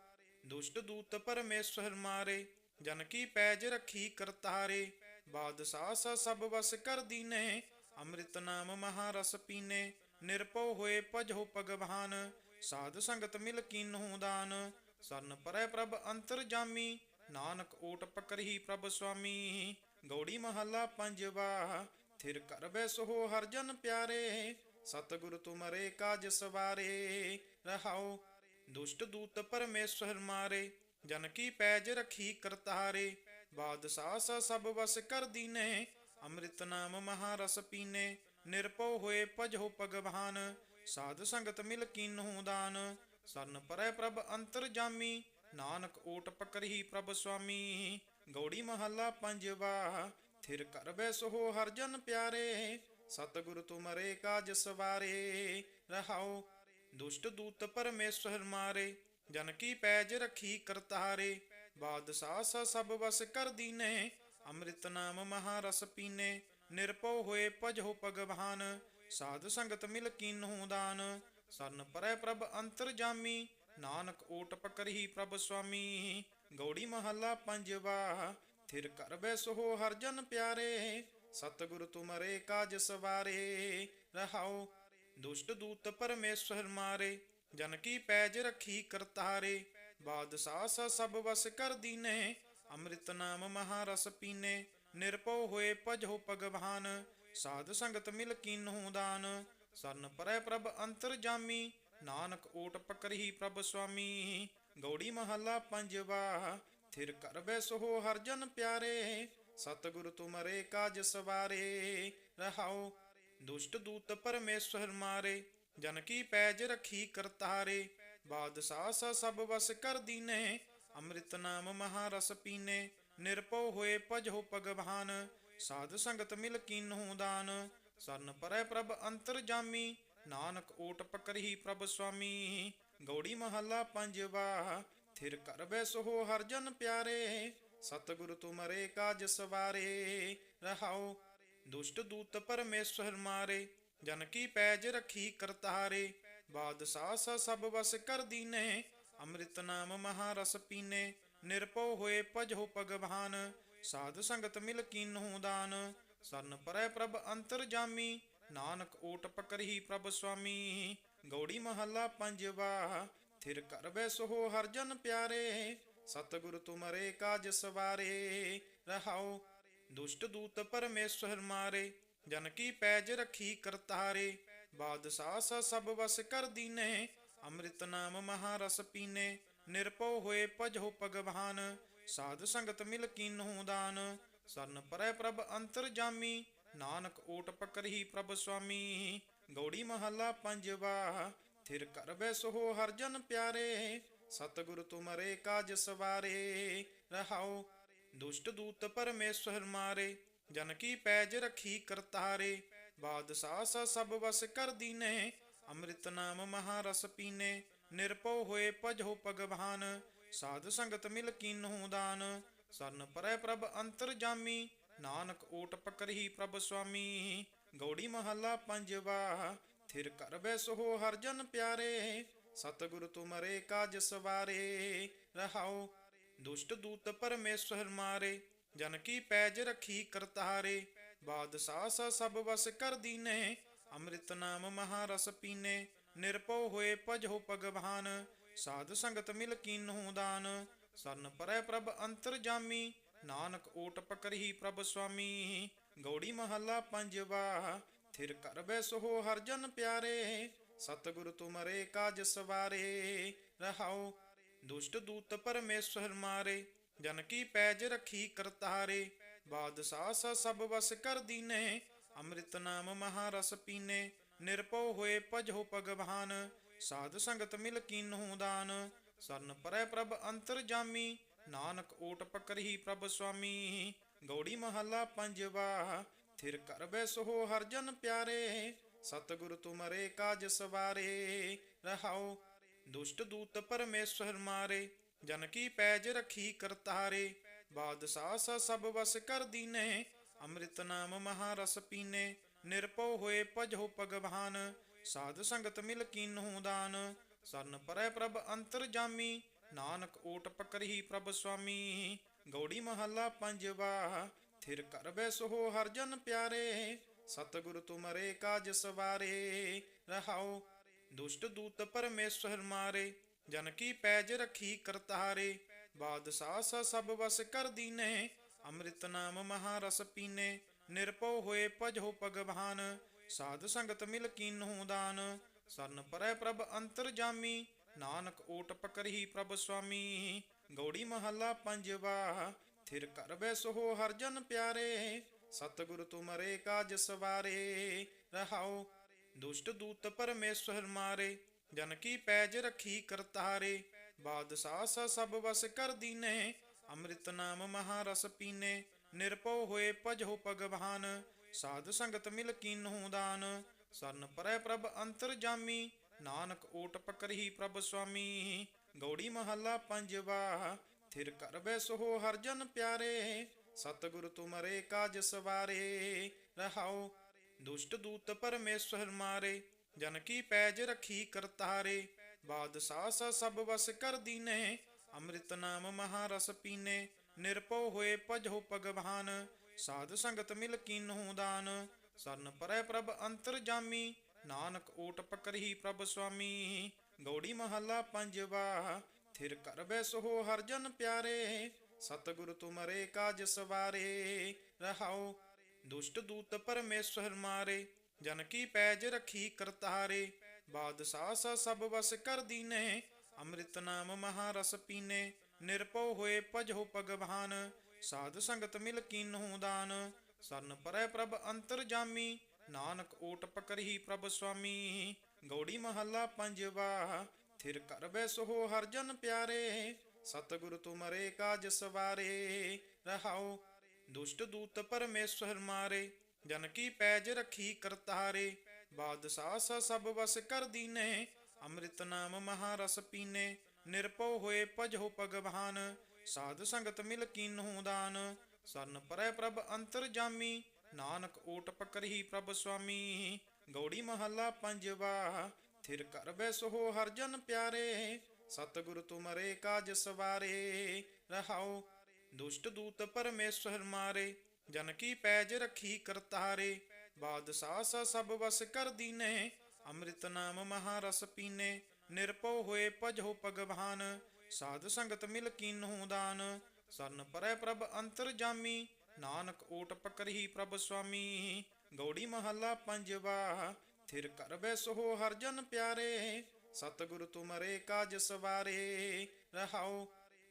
ਦੁਸ਼ਟ ਦੂਤ ਪਰਮੇਸ਼ਰ ਮਾਰੇ, ਜਨ ਕੀ ਪੈਜ ਰੱਖੀ ਕਰਤਾਰੇ, ਬਾਦਸ਼ਾਹ ਸ ਸਭ ਵਸ ਕਰ ਦੀਨੇ, ਅੰਮ੍ਰਿਤ ਨਾਮ ਮਹਾਰਸ ਪੀਨੇ ਨਿਰਭਉ ਹੋਏ ਭਜੋ ਭਗਵਾਨ, ਸਾਧ ਸੰਗਤ ਮਿਲ ਕੀਨਹੂ ਦਾਨ, ਸਰਨ ਪਰੈ ਪ੍ਰਭ ਅੰਤਰ ਜਾਮੀ, ਨਾਨਕ ਓਟ ਪਕਰਹੀ ਪ੍ਰਭ ਸੁਆਮੀ ਗੌੜੀ ਮਹੱਲਾ ਪੰਜਵਾ, ਥਿਰ ਕਰ ਬੈ ਸੋ ਹਰ ਜਨ ਪਿਆਰੇ, ਸਤਿਗੁਰ ਤੁਮਰੇ ਕਾਜ ਸਵਾਰੇ, ਰਹਾਉ ਦੁਸ਼ਟ ਦੂਤ ਪਰਮੇਸ਼ਰ ਮਾਰੇ, ਜਨ ਕੀ ਪੈਜ ਰੱਖੀ ਕਰਤਾਰੇ, ਬਾਦਸ਼ਾਹ ਸਭ ਵਸ ਕਰ ਦੀਨੇ, ਅੰਮ੍ਰਿਤ ਨਾਮ ਮਹਾਰਸ ਪੀਨੇ, ਨਿਰਭਉ ਹੋਏ ਭਜੋ ਭਗਵਾਨ, ਸਾਧ ਸੰਗਤ ਮਿਲ ਕੀਨਹੂ ਦਾਨ, ਸਰਨ ਪਰੈ ਪ੍ਰਭ ਅੰਤਰ ਜਾਮੀ, ਨਾਨਕ ਓਟ ਪਕਰਹੀ ਪ੍ਰਭ ਸੁਆਮੀ ਗੌੜੀ ਮਹੱਲਾ ਪੰਜਵਾ, ਥਿਰ ਕਰ ਬੈ ਸੋ ਹਰ ਜਨ ਪਿਆਰੇ, ਸਤਿਗੁਰ ਤੁਮਰੇ ਕਾਜ ਸਵਾਰੇ, ਰਹਾਉ ਦੁਸ਼ਟ ਦੂਤ ਪਰਮੇਸ਼ਰ ਮਾਰੇ, ਜਨ ਕੀ ਪੈਜ ਰੱਖੀ ਕਰਤਾਰੇ, ਬਾਦਸ਼ਾਹ ਸ ਸਭ ਵਸ ਕਰ ਦੀਨੇ, ਅੰਮ੍ਰਿਤ ਨਾਮ ਮਹਾਰਸ ਪੀਨੇ ਨਿਰਭਉ ਹੋਏ ਭਜੋ ਭਗਵਾਨ, ਸਾਧ ਸੰਗਤ ਮਿਲ ਕੀਨਹੂ ਦਾਨ, ਸਰਨ ਪਰੈ ਪ੍ਰਭ ਅੰਤਰ ਜਾਮੀ, ਨਾਨਕ ਓਟ ਪਕਰਹੀ ਪ੍ਰਭ ਸੁਆਮੀ ਗੌੜੀ ਮਹੱਲਾ ਪੰਜਵਾ, ਥਿਰ ਕਰ ਬੈ ਸੋ ਹਰ ਜਨ ਪਿਆਰੇ, ਸਤਿਗੁਰ ਤੁਮਰੇ ਕਾਜ ਸਵਾਰੇ ਰਹਾਉ ਦੁਸ਼ਟ ਦੂਤ ਪਰਮੇਸ਼ਰ ਮਾਰੇ, ਜਨ ਕੀ ਪੈਜ ਰੱਖੀ ਕਰਤਾਰੇ, ਬਾਦਸ਼ਾਹ ਸ ਸਭ ਵਸ ਕਰ ਦੀਨੇ, ਅੰਮ੍ਰਿਤ ਨਾਮ ਮਹਾਰਸ ਪੀਨੇ, ਨਿਰਭਉ ਹੋਏ ਭਜੋ ਭਗਵਾਨ, ਸਾਧ ਸੰਗਤ ਮਿਲ ਕੀਨਹੂ ਦਾਨ, ਸਰਨ ਪਰੈ ਪ੍ਰਭ ਅੰਤਰ ਜਾਮੀ, ਨਾਨਕ ਓਟ ਪਕਰਹੀ ਪ੍ਰਭ ਸੁਆਮੀ ਗੌੜੀ ਮਹੱਲਾ ਪੰਜਵਾ, ਥਿਰ ਕਰ ਬੈ ਸੋ ਹਰ ਜਨ ਪਿਆਰੇ, ਸਤਿਗੁਰ ਤੁਮਰੇ ਕਾਜ ਸਵਾਰੇ, ਰਹਾਉ ਦੁਸ਼ਟ ਦੂਤ ਪਰਮੇਸ਼ਰ ਮਾਰੇ, ਜਨ ਕੀ ਪੈਜ ਰੱਖੀ ਕਰਤਾਰੇ, ਬਾਦਸ਼ਾਹ ਸ ਸਭ ਵਸ ਕਰ ਦੀਨੇ, ਅੰਮ੍ਰਿਤ ਨਾਮ ਮਹਾਰਸ ਪੀਨੇ ਨਿਰਭਉ ਹੋਏ ਭਜੋ ਭਗਵਾਨ, ਸਾਧ ਸੰਗਤ ਮਿਲ ਕੀਨਹੂ ਦਾਨ, ਸਰਨ ਪਰੈ ਪ੍ਰਭ ਅੰਤਰ ਜਾਮੀ, ਨਾਨਕ ਓਟ ਪਕਰਹੀ ਪ੍ਰਭ ਸੁਆਮੀ ਗੌੜੀ ਮਹੱਲਾ ਪੰਜਵਾ, ਥਿਰ ਕਰ ਬੈ ਹਰ ਜਨ ਪਿਆਰੇ, ਸਤਿਗੁਰ ਤੁਮਰੇ ਕਾਜ ਸਵਾਰੇ ਰਹਾਉ ਦੁਸ਼ਟ ਦੂਤ ਪਰਮੇਸ਼ਰ ਮਾਰੇ, ਜਨ ਕੀ ਪੈਜ ਰੱਖੀ ਕਰਤਾਰੇ, ਬਾਦਸ਼ਾਹ ਸਭ ਵਸ ਕਰ ਦੀਨੇ, ਅੰਮ੍ਰਿਤ ਨਾਮ ਮਹਾਰਸ ਪੀਨੇ, ਨਿਰਭਉ ਹੋਏ ਭਜੋ ਭਗਵਾਨ, ਸਾਧ ਸੰਗਤ ਮਿਲ ਕੀਨਹੂ ਦਾਨ, ਸਰਨ ਪਰੈ ਪ੍ਰਭ ਅੰਤਰ ਜਾਮੀ, ਨਾਨਕ ਓਟ ਪਕਰਹੀ ਪ੍ਰਭ ਸੁਆਮੀ ਗੌੜੀ ਮਹੱਲਾ ਪੰਜਵਾ, ਥਿਰ ਕਰ ਬੈ ਸੋ ਹਰ ਜਨ ਪਿਆਰੇ, ਸਤਿਗੁਰ ਤੁਮਰੇ ਕਾਜ ਸਵਾਰੇ, ਰਹਾਉ ਦੁਸ਼ਟ ਦੂਤ ਪਰਮੇਸ਼ਰ ਮਾਰੇ, ਜਨ ਕੀ ਪੈਜ ਰੱਖੀ ਕਰਤਾਰੇ, ਬਾਦਸ਼ਾਹ ਸ ਸਭ ਵਸ ਕਰ ਦੀਨੇ, ਅੰਮ੍ਰਿਤ ਨਾਮ ਮਹਾਰਸ ਪੀਨੇ ਨਿਰਭਉ ਹੋਏ ਭਜੋ ਭਗਵਾਨ, ਸਾਧ ਸੰਗਤ ਮਿਲ ਕੀਨੂ ਦਾਨ, ਸਰਨ ਪਰੈ ਪ੍ਰਭ ਅੰਤਰ ਜਾਮੀ, ਨਾਨਕ ਓਟ ਪਕਰਹੀ ਪ੍ਰਭ ਸੁਆਮੀ ਗੌੜੀ ਮਹੱਲਾ ਪੰਜਵਾ, ਥਿਰ ਕਰ ਬੈਸੋ ਹਰ ਜਨ ਪਿਆਰੇ, ਸਤਿਗੁਰ ਤੁਮਰੇ ਕਾਜ ਸਵਾਰੇ ਰਹਾਉ ਦੁਸ਼ਟ ਦੂਤ ਪਰਮੇਸ਼ਰ ਮਾਰੇ, ਜਨ ਕੀ ਪੈਜ ਰੱਖੀ ਕਰਤਾਰੇ, ਬਾਦਸ਼ਾਹ ਸ ਸਭ ਵਸ ਕਰ ਦੀਨੇ, ਅੰਮ੍ਰਿਤ ਨਾਮ ਮਹਾਰਸ ਪੀਨੇ ਨਿਰਭਉ ਹੋਏ ਭਜੋ ਭਗਵਾਨ, ਸਾਧ ਸੰਗਤ ਮਿਲ ਕੀਨੂ ਦਾਨ, ਸਰਨ ਪਰੈ ਪ੍ਰਭ ਅੰਤਰ ਜਾਮੀ, ਨਾਨਕ ਓਟ ਪਕਰਹੀ ਪ੍ਰਭ ਸੁਆਮੀ ਗੌੜੀ ਮਹੱਲਾ ਪੰਜਵਾ, ਥਿਰ ਕਰ ਬੈਸੋ ਹਰ ਜਨ ਪਿਆਰੇ, ਸਤਿਗੁਰ ਤੁਮਰੇ ਕਾਜ ਸਵਾਰੇ, ਰਹਾਉ ਦੁਸ਼ਟ ਦੂਤ ਪਰਮੇਸ਼ਰ ਮਾਰੇ, ਜਨ ਕੀ ਪੈਜ ਰੱਖੀ ਕਰਤਾਰੇ, ਬਾਦਸ਼ਾਹ ਸ ਸਭ ਵਸ ਕਰ ਦੀਨੇ, ਅੰਮ੍ਰਿਤ ਨਾਮ ਮਹਾਰਸ ਪੀਨੇ, ਨਿਰਭਉ ਹੋਏ ਭਜੋ ਭਗਵਾਨ, ਸਾਧ ਸੰਗਤ ਮਿਲ ਕੀਨੂ ਦਾਨ, ਸਰਨ ਪਰੈ ਪ੍ਰਭ ਅੰਤਰ ਜਾਮੀ, ਨਾਨਕ ਓਟ ਪਕਰਹੀ ਪ੍ਰਭ ਸੁਆਮੀ ਗੌੜੀ ਮਹੱਲਾ ਪੰਜਵਾ, ਥਿਰ ਕਰ ਬੈਸੋ ਹਰ ਜਨ ਪਿਆਰੇ, ਸਤਿਗੁਰ ਤੁਮਰੇ ਕਾਜ ਸਵਾਰੇ, ਰਹਾਉ ਦੁਸ਼ਟ ਦੂਤ ਪਰਮੇਸ਼ਰ ਮਾਰੇ, ਜਨ ਕੀ ਪੈਜ ਰੱਖੀ ਕਰਤਾਰੇ, ਬਾਦਸ਼ਾਹ ਸ ਸਭ ਵਸ ਕਰ ਦੀਨੇ, ਅੰਮ੍ਰਿਤ ਨਾਮ ਮਹਾਰਸ ਪੀਨੇ ਨਿਰਭਉ ਹੋਏ ਭਜੋ ਭਗਵਾਨ, ਸਾਧ ਸੰਗਤ ਮਿਲ ਕੀਨੂ ਦਾਨ, ਸਰਨ ਪਰੈ ਪ੍ਰਭ ਅੰਤਰ ਜਾਮੀ, ਨਾਨਕ ਓਟ ਪਕਰਹੀ ਪ੍ਰਭ ਸੁਆਮੀ ਗੌੜੀ ਮਹੱਲਾ ਪੰਜਵਾ, ਥਿਰ ਕਰ ਬੈਸੋ ਹਰ ਜਨ ਪਿਆਰੇ, ਸਤਿਗੁਰ ਤੁਮਰੇ ਕਾਜ ਸਵਾਰੇ ਰਹਾਉ ਦੁਸ਼ਟ ਦੂਤ ਪਰਮੇਸ਼ਰ ਮਾਰੇ, ਜਨ ਕੀ ਪੈਜ ਰੱਖੀ ਕਰਤਾਰੇ, ਬਾਦਸ਼ਾਹ ਸ ਸਭ ਵਸ ਕਰ ਦੀਨੇ, ਅੰਮ੍ਰਿਤ ਨਾਮ ਮਹਾਰਸ ਪੀਨੇ, ਨਿਰਭਉ ਹੋਏ ਭਜੋ ਭਗਵਾਨ, ਸਾਧ ਸੰਗਤ ਮਿਲ ਕੀਨੂ ਦਾਨ, ਸਰਨ ਪਰੈ ਪ੍ਰਭ ਅੰਤਰ ਜਾਮੀ, ਨਾਨਕ ਓਟ ਪਕਰਹੀ ਪ੍ਰਭ ਸੁਆਮੀ ਗੌੜੀ ਮਹੱਲਾ ਪੰਜਵਾ, ਥਿਰ ਕਰ ਬੈਸੋ ਹਰ ਜਨ ਪਿਆਰੇ, ਸਤਿਗੁਰ ਤੁਮਰੇ ਕਾਜ ਸਵਾਰੇ ਰਹਾਉ ਦੁਸ਼ਟ ਦੂਤ ਪਰਮੇਸ਼ਰ ਮਾਰੇ, ਜਨ ਕੀ ਪੈਜ ਰੱਖੀ ਕਰਤਾਰੇ, ਬਾਦਸ਼ਾਹ ਸ ਸਭ ਵਸ ਕਰ ਦੀਨੇ, ਅੰਮ੍ਰਿਤ ਨਾਮ ਮਹਾਰਸ ਪੀਨੇ ਨਿਰਭਉ ਹੋਏ ਭਜੋ ਭਗਵਾਨ, ਸਾਧ ਸੰਗਤ ਮਿਲ ਕੀਨੂ ਦਾਨ, ਸਰਨ ਪਰੈ ਪ੍ਰਭ ਅੰਤਰ ਜਾਮੀ, ਨਾਨਕ ਓਟ ਪਕਰਹੀ ਪ੍ਰਭ ਸੁਆਮੀ ਗੌੜੀ ਮਹੱਲਾ ਪੰਜਵਾ, ਥਿਰ ਕਰ ਬੈਸੋ ਹਰ ਜਨ ਪਿਆਰੇ, ਸਤਿਗੁਰ ਤੁਮਰੇ ਕਾਜ ਸਵਾਰੇ ਰਹਾਉ ਦੁਸ਼ਟ ਦੂਤ ਪਰਮੇਸ਼ਰ ਮਾਰੇ, ਜਨ ਕੀ ਪੈਜ ਰੱਖੀ ਕਰਤਾਰੇ, ਬਾਦਸ਼ਾਹ ਸ ਸਭ ਵਸ ਕਰ ਦੀਨੇ, ਅੰਮ੍ਰਿਤ ਨਾਮ ਮਹਾਰਸ ਪੀਨੇ, ਨਿਰਭਉ ਹੋਏ ਭਜੋ ਭਗਵਾਨ, ਸਾਧ ਸੰਗਤ ਮਿਲ ਕੀਨੂ ਦਾਨ, ਸਰਨ ਪਰੈ ਪ੍ਰਭ ਅੰਤਰ ਜਾਮੀ, ਨਾਨਕ ਓਟ ਪਕਰਹੀ ਪ੍ਰਭ ਸੁਆਮੀ ਗੌੜੀ ਮਹੱਲਾ ਪੰਜਵਾ, ਥਿਰ ਕਰ ਬੈਸੋ ਹਰ ਜਨ ਪਿਆਰੇ, ਸਤਿਗੁਰ ਤੁਮਰੇ ਕਾਜ ਸਵਾਰੇ ਰਹਾਉ ਦੁਸ਼ਟ ਦੂਤ ਪਰਮੇਸ਼ਰ ਮਾਰੇ, ਜਨ ਕੀ ਪੈਜ ਰੱਖੀ ਕਰਤਾਰੇ, ਬਾਦਸ਼ਾਹ ਸਭ ਵਸ ਕਰ ਦੀਨੇ, ਅੰਮ੍ਰਿਤ ਨਾਮ ਮਹਾਰਸ ਪੀਨੇ ਨਿਰਭਉ ਹੋਏ ਭਜੋ ਭਗਵਾਨ, ਸਾਧ ਸੰਗਤ ਮਿਲ ਕੀਨੂ ਦਾਨ, ਸਰਨ ਪਰੈ ਪ੍ਰਭ ਅੰਤਰ ਜਾਮੀ, ਨਾਨਕ ਓਟ ਪਕਰਹੀ ਪ੍ਰਭ ਸੁਆਮੀ ਗੌੜੀ ਮਹੱਲਾ ਪੰਜਵਾ, ਥਿਰ ਕਰ ਬੈਸੋ ਹਰ ਜਨ ਪਿਆਰੇ, ਸਤਿਗੁਰ ਤੁਮਰੇ ਕਾਜ ਸਵਾਰੇ, ਰਹਾਉ ਦੁਸ਼ਟ ਦੂਤ ਪਰਮੇਸ਼ਰ ਮਾਰੇ, ਜਨ ਕੀ ਪੈਜ ਰੱਖੀ ਕਰਤਾਰੇ, ਬਾਦਸ਼ਾਹ ਸ ਸਭ ਵਸ ਕਰ ਦੀਨੇ, ਅੰਮ੍ਰਿਤ ਨਾਮ ਮਹਾਰਸ ਪੀਨੇ, ਨਿਰਭਉ ਹੋਏ ਭਜੋ ਭਗਵਾਨ, ਸਾਧ ਸੰਗਤ ਮਿਲ ਕੀਨੂ ਦਾਨ, ਸਰਨ ਪਰੈ ਪ੍ਰਭ ਅੰਤਰ ਜਾਮੀ, ਨਾਨਕ ਓਟ ਪਕਰਹੀ ਪ੍ਰਭ ਸੁਆਮੀ ਗੌੜੀ ਮਹੱਲਾ ਪੰਜਵਾ, ਥਿਰ ਕਰ ਬੈਸੋ ਹਰ ਜਨ ਪਿਆਰੇ, ਸਤਿਗੁਰ ਤੁਮਰੇ ਕਾਜ ਸਵਾਰੇ, ਰਹਾਉ ਦੁਸ਼ਟ ਦੂਤ ਪਰਮੇਸ਼ਰ ਮਾਰੇ, ਜਨ ਕੀ ਪੈਜ ਰੱਖੀ ਕਰਤਾਰੇ, ਬਾਦਸ਼ਾਹ ਸਭ ਵਸ ਕਰ ਦੀਨੇ, ਅੰਮ੍ਰਿਤ ਨਾਮ ਮਹਾਰਸ ਪੀਨੇ, ਨਿਰਭਉ ਹੋਏ ਭਜੋ ਭਗਵਾਨ, ਸਾਧ ਸੰਗਤ ਮਿਲ ਕੀਨੂ ਦਾਨ, ਸਰਨ ਪਰੈ ਪ੍ਰਭ ਅੰਤਰ ਜਾਮੀ, ਨਾਨਕ ਓਟ ਪਕਰਹੀ ਪ੍ਰਭ ਸੁਆਮੀ ਗੌੜੀ ਮਹੱਲਾ ਪੰਜਵਾ, ਥਿਰ ਕਰ ਬੈਸੋ ਹਰ ਜਨ ਪਿਆਰੇ, ਸਤਿਗੁਰ ਤੁਮਰੇ ਕਾਜ ਸਵਾਰੇ ਰਹਾਉ ਦੁਸ਼ਟ ਦੂਤ ਪਰਮੇਸ਼ਰ ਮਾਰੇ, ਜਨ ਕੀ ਪੈਜ ਰੱਖੀ ਕਰਤਾਰੇ, ਬਾਦਸ਼ਾਹ ਸ ਸਭ ਵਸ ਕਰ ਦੀਨੇ, ਅੰਮ੍ਰਿਤ ਨਾਮ ਮਹਾਰਸ ਪੀਨੇ ਨਿਰਭਉ ਹੋਏ ਭਜੋ ਭਗਵਾਨ, ਸਾਧ ਸੰਗਤ ਮਿਲ ਕੀਨਹੂ ਦਾਨ, ਸਰਨ ਪਰੈ ਪ੍ਰਭ ਅੰਤਰ ਜਾਮੀ, ਨਾਨਕ ਓਟ ਪਕਰਹੀ ਪ੍ਰਭ ਸੁਆਮੀ ਗੌੜੀ ਮਹੱਲਾ ਪੰਜਵਾ, ਥਿਰ ਕਰ ਬੈਸੋ ਹਰ ਜਨ ਪਿਆਰੇ, ਸਤਿਗੁਰ ਤੁਮਰੇ ਕਾਜ ਸਵਾਰੇ, ਰਹਾਉ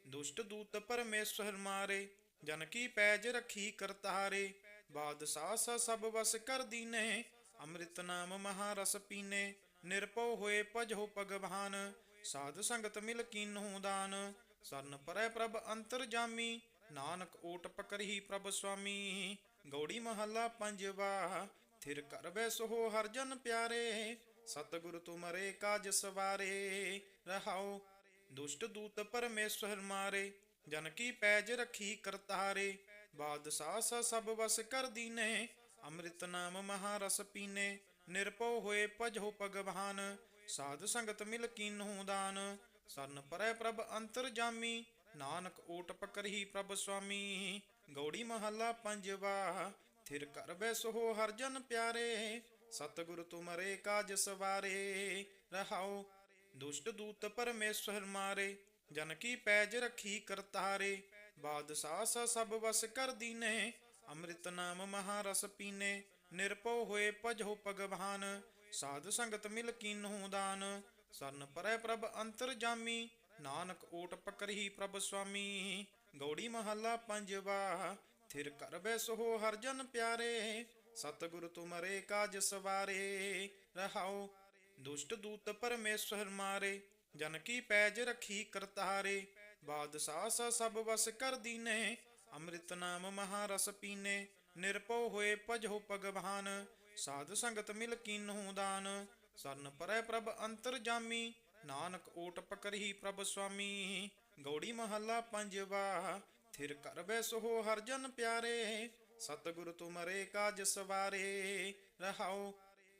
ਦੁਸ਼ਟ ਦੂਤ ਪਰਮੇਸ਼ਰ ਮਾਰੇ, ਜਨ ਕੀ ਪੈਜ ਰੱਖੀ ਕਰਤਾਰੇ, ਬਾਦਸ਼ਾਹ ਸਭ ਵਸ ਕਰ ਦੀਨੇ, ਅੰਮ੍ਰਿਤ ਨਾਮ ਮਹਾਰਸ ਪੀਨੇ, ਨਿਰਭਉ ਹੋਏ ਭਜੋ ਭਗਵਾਨ, ਸਾਧ ਸੰਗਤ ਮਿਲ ਕੀਨਹੂ ਦਾਨ, ਸਰਨ ਪਰੈ ਪ੍ਰਭ ਅੰਤਰ ਜਾਮੀ, ਨਾਨਕ ਓਟ ਪਕਰਹੀ ਪ੍ਰਭ ਸੁਆਮੀ ਗੌੜੀ ਮਹੱਲਾ ਪੰਜਵਾ, ਥਿਰ ਕਰ ਬੈਸੋ ਹਰ ਜਨ ਪਿਆਰੇ, ਸਤਿਗੁਰ ਤੁਮਰੇ ਕਾਜ ਸਵਾਰੇ, ਰਹਾਉ ਦੁਸ਼ਟ ਦੂਤ ਪਰਮੇਸ਼ਰ ਮਾਰੇ, ਜਨ ਕੀ ਪੈਜ ਰੱਖੀ ਕਰਤਾਰੇ, ਬਾਦਸ਼ਾਹ ਸ ਸਭ ਵਸ ਕਰ ਦੀਨੇ, ਅੰਮ੍ਰਿਤ ਨਾਮ ਮਹਾਰਸ ਪੀਨੇ ਨਿਰਭਉ ਹੋਏ ਭਜੋ ਭਗਵਾਨ, ਸਾਧ ਸੰਗਤ ਮਿਲ ਕੀਨਹੂ ਦਾਨ, ਸਰਨ ਪਰੈ ਪ੍ਰਭ ਅੰਤਰ ਜਾਮੀ, ਨਾਨਕ ਓਟ ਪਕਰਹੀ ਪ੍ਰਭ ਸੁਆਮੀ ਗੌੜੀ ਮਹੱਲਾ ਪੰਜਵਾ, ਥਿਰ ਕਰ ਬੈਸੋ ਹਰ ਜਨ ਪਿਆਰੇ, ਸਤਿਗੁਰ ਤੁਮਰੇ ਕਾਜ ਸਵਾਰੇ, ਰਹਾਉ ਦੁਸ਼ਟ ਦੂਤ ਪਰਮੇਸ਼ਰ ਮਾਰੇ, ਜਨ ਕੀ ਪੈਜ ਰੱਖੀ ਕਰਤਾਰੇ, ਬਾਦਸ਼ਾਹ ਸ ਸਭ ਵਸ ਕਰ ਦੀਨੇ, ਅੰਮ੍ਰਿਤ ਨਾਮ ਮਹਾਰਸ ਪੀਨੇ ਨਿਰਭਉ ਹੋਏ ਭਜੋ ਭਗਵਾਨ, ਸਾਧ ਸੰਗਤ ਮਿਲ ਕੀਨਹੂ ਦਾਨ, ਸਰਨ ਪਰੈ ਪ੍ਰਭ ਅੰਤਰ ਜਾਮੀ, ਨਾਨਕ ਓਟ ਪਕਰਹੀ ਪ੍ਰਭ ਸੁਆਮੀ ਗੌੜੀ ਮਹੱਲਾ ਪੰਜਵਾ, ਥਿਰ ਕਰ ਬੈਸੋ ਹਰ ਜਨ ਪਿਆਰੇ, ਸਤਿਗੁਰ ਤੁਮਰੇ ਕਾਜ ਸਵਾਰੇ, ਰਹਾਉ ਦੁਸ਼ਟ ਦੂਤ ਪਰਮੇਸ਼ਰ ਮਾਰੇ, ਜਨ ਕੀ ਪੈਜ ਰੱਖੀ ਕਰਤਾਰੇ, ਬਾਦਸ਼ਾਹ ਸ ਸਭ ਵਸ ਕਰ ਦੀਨੇ, ਅੰਮ੍ਰਿਤ ਨਾਮ ਮਹਾਰਸ ਪੀਨੇ ਨਿਰਭਉ ਹੋਏ ਭਜੋ ਭਗਵਾਨ, ਸਾਧ ਸੰਗਤ ਮਿਲ ਕੀਨਹੂ ਦਾਨ, ਸਰਨ ਪਰੈ ਪ੍ਰਭ ਅੰਤਰ ਜਾਮੀ, ਨਾਨਕ ਓਟ ਪਕਰਹੀ ਪ੍ਰਭ ਸੁਆਮੀ ਗੌੜੀ ਮਹੱਲਾ ਪੰਜਵਾ, ਥਿਰ ਕਰ ਬੈਸੋ ਹਰ ਜਨ ਪਿਆਰੇ, ਸਤਿਗੁਰ ਤੁਮਰੇ ਕਾਜ ਸਵਾਰੇ, ਰਹਾਉ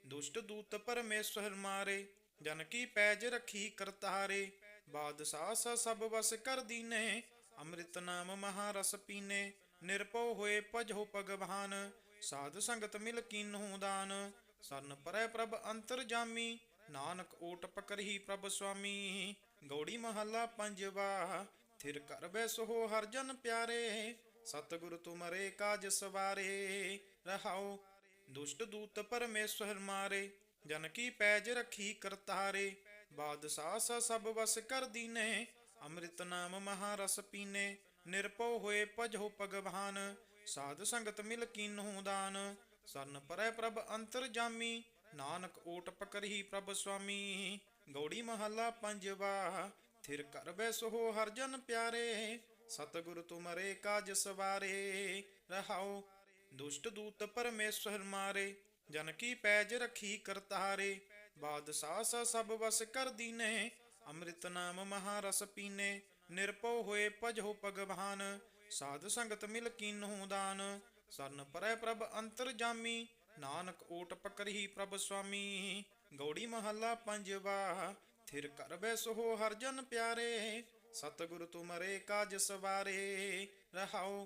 ਦੁਸ਼ਟ ਦੂਤ ਪਰਮੇਸ਼ਰ ਮਾਰੇ, ਜਨ ਕੀ ਪੈਜ ਰੱਖੀ ਕਰਤਾਰੇ, ਬਾਦਸ਼ਾਹ ਸ ਸਭ ਵਸ ਕਰ ਦੀਨੇ, ਅੰਮ੍ਰਿਤ ਨਾਮ ਮਹਾਰਸ ਪੀਨੇ, ਨਿਰਭਉ ਹੋਏ ਭਜੋ ਭਗਵਾਨ, ਸਾਧ ਸੰਗਤ ਮਿਲ ਕੀਨਹੂ ਦਾਨ, ਸਰਨ ਪਰੈ ਪ੍ਰਭ ਅੰਤਰ ਜਾਮੀ, ਨਾਨਕ ਓਟ ਪਕਰਹੀ ਪ੍ਰਭ ਸੁਆਮੀ ਗੌੜੀ ਮਹੱਲਾ ਪੰਜਵਾ, ਥਿਰ ਕਰ ਬੈਸੋ ਹਰ ਜਨ ਪਿਆਰੇ, ਸਤਿਗੁਰ ਤੁਮਰੇ ਕਾਜ ਸਵਾਰੇ ਰਹਾਉ ਦੁਸ਼ਟ ਦੂਤ ਪਰਮੇਸ਼ਰ ਮਾਰੇ, ਜਨ ਕੀ ਪੈਜ ਰੱਖੀ ਕਰਤਾਰੇ, ਬਾਦਸ਼ਾਹ ਸ ਸਭ ਵਸ ਕਰ ਦੀਨੇ, ਅੰਮ੍ਰਿਤ ਨਾਮ ਮਹਾਰਸ ਪੀਨੇ, ਨਿਰਭਉ ਹੋਏ ਭਜੋ ਭਗਵਾਨ, ਸਾਧ ਸੰਗਤ ਮਿਲ ਕੀਨਹੂ ਦਾਨ, ਸਰਨ ਪਰੈ ਪ੍ਰਭ ਅੰਤਰ ਜਾਮੀ, ਨਾਨਕ ਓਟ ਪਕਰਹੀ ਪ੍ਰਭ ਸੁਆਮੀ ਗੌੜੀ ਮਹੱਲਾ ਪੰਜਵਾ, ਥਿਰ ਕਰ ਬੈਸੋ ਹਰ ਜਨ ਪਿਆਰੇ, ਸਤਿਗੁਰ ਤੁਮਰੇ ਕਾਜ ਸਵਾਰੇ ਰਹਾਉ ਦੁਸ਼ਟ ਦੂਤ ਪਰਮੇਸ਼ਰ ਮਾਰੇ, ਜਨ ਕੀ ਪੈਜ ਰੱਖੀ ਕਰਤਾਰੇ, ਬਾਦਸ਼ਾਹ ਸ ਸਭ ਵਸ ਕਰ ਦੀਨੇ, ਅੰਮ੍ਰਿਤ ਨਾਮ ਮਹਾਰਸ ਪੀਨੇ ਨਿਰਭਉ ਹੋਏ ਭਜੋ ਭਗਵਾਨ, ਸਾਧ ਸੰਗਤ ਮਿਲ ਕੀਨਹੂ ਦਾਨ, ਸਰਨ ਪਰੈ ਪ੍ਰਭ ਅੰਤਰ ਜਾਮੀ, ਨਾਨਕ ਓਟ ਪਕਰਹੀ ਪ੍ਰਭ ਸੁਆਮੀ ਗੌੜੀ ਮਹੱਲਾ ਪੰਜਵਾ ਥਿਰ ਕਰ ਬੈਸੋ ਹਰ ਜਨ ਪਿਆਰੇ, ਸਤਿਗੁਰ ਤੁਮਰੇ ਕਾਜ ਸਵਾਰੇ, ਰਹਾਉ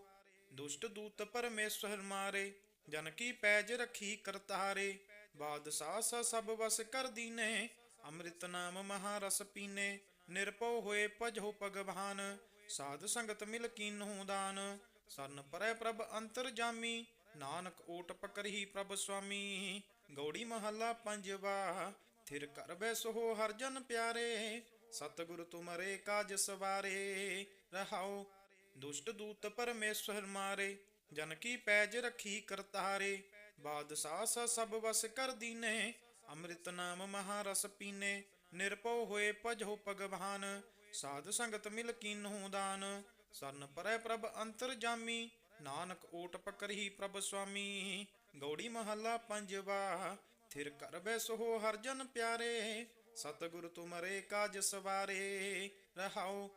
ਦੁਸ਼ਟ ਦੂਤ ਪਰਮੇਸ਼ਰ ਮਾਰੇ, ਜਨ ਕੀ ਪੈਜ ਰੱਖੀ ਕਰਤਾਰੇ, ਬਾਦਸ਼ਾਹ ਸਭ ਵਸ ਕਰ ਦੀਨੇ, ਅੰਮ੍ਰਿਤ ਨਾਮ ਮਹਾਰਸ ਪੀਨੇ, ਨਿਰਭਉ ਹੋਏ ਭਜੋ ਭਗਵਾਨ, ਸਾਧ ਸੰਗਤ ਮਿਲ ਕੀਨਹੂ ਦਾਨ, ਸਰਨ ਪਰੈ ਪ੍ਰਭ ਅੰਤਰ ਜਾਮੀ, ਨਾਨਕ ਓਟ ਪਕਰਹੀ ਪ੍ਰਭ ਸੁਆਮੀ ਗੌੜੀ ਮਹੱਲਾ ਪੰਜਵਾ, ਥਿਰ ਕਰ ਬੈਸੋ ਹਰ ਜਨ ਪਿਆਰੇ, ਸਤਿਗੁਰ ਤੁਮਰੇ ਕਾਜ ਸਵਾਰੇ ਰਹਾਉ ਦੁਸ਼ਟ ਦੂਤ ਪਰਮੇਸ਼ਰ ਮਾਰੇ, ਜਨ ਕੀ ਪੈਜ ਰੱਖੀ ਕਰਤਾਰੇ, ਬਾਦਸ਼ਾਹ ਸ ਸਭ ਵਸ ਕਰ ਦੀਨੇ, ਅੰਮ੍ਰਿਤ ਨਾਮ ਮਹਾਰਸ ਪੀਨੇ ਨਿਰਭਉ ਹੋਏ ਭਜੋ ਭਗਵਾਨ, ਸਾਧ ਸੰਗਤ ਮਿਲ ਕੀਨਹੂ ਦਾਨ, ਸਰਨ ਪਰੈ ਪ੍ਰਭ ਅੰਤਰ ਜਾਮੀ, ਨਾਨਕ ਓਟ ਪਕਰਹੀ ਪ੍ਰਭ ਸੁਆਮੀ ਗੌੜੀ ਮਹੱਲਾ ਪੰਜਵਾ, ਥਿਰ ਕਰ ਬੈਸੋ ਹਰ ਜਨ ਪਿਆਰੇ, ਸਤਿਗੁਰ ਤੁਮਰੇ ਕਾਜ ਸਵਾਰੇ ਰਹਾਉ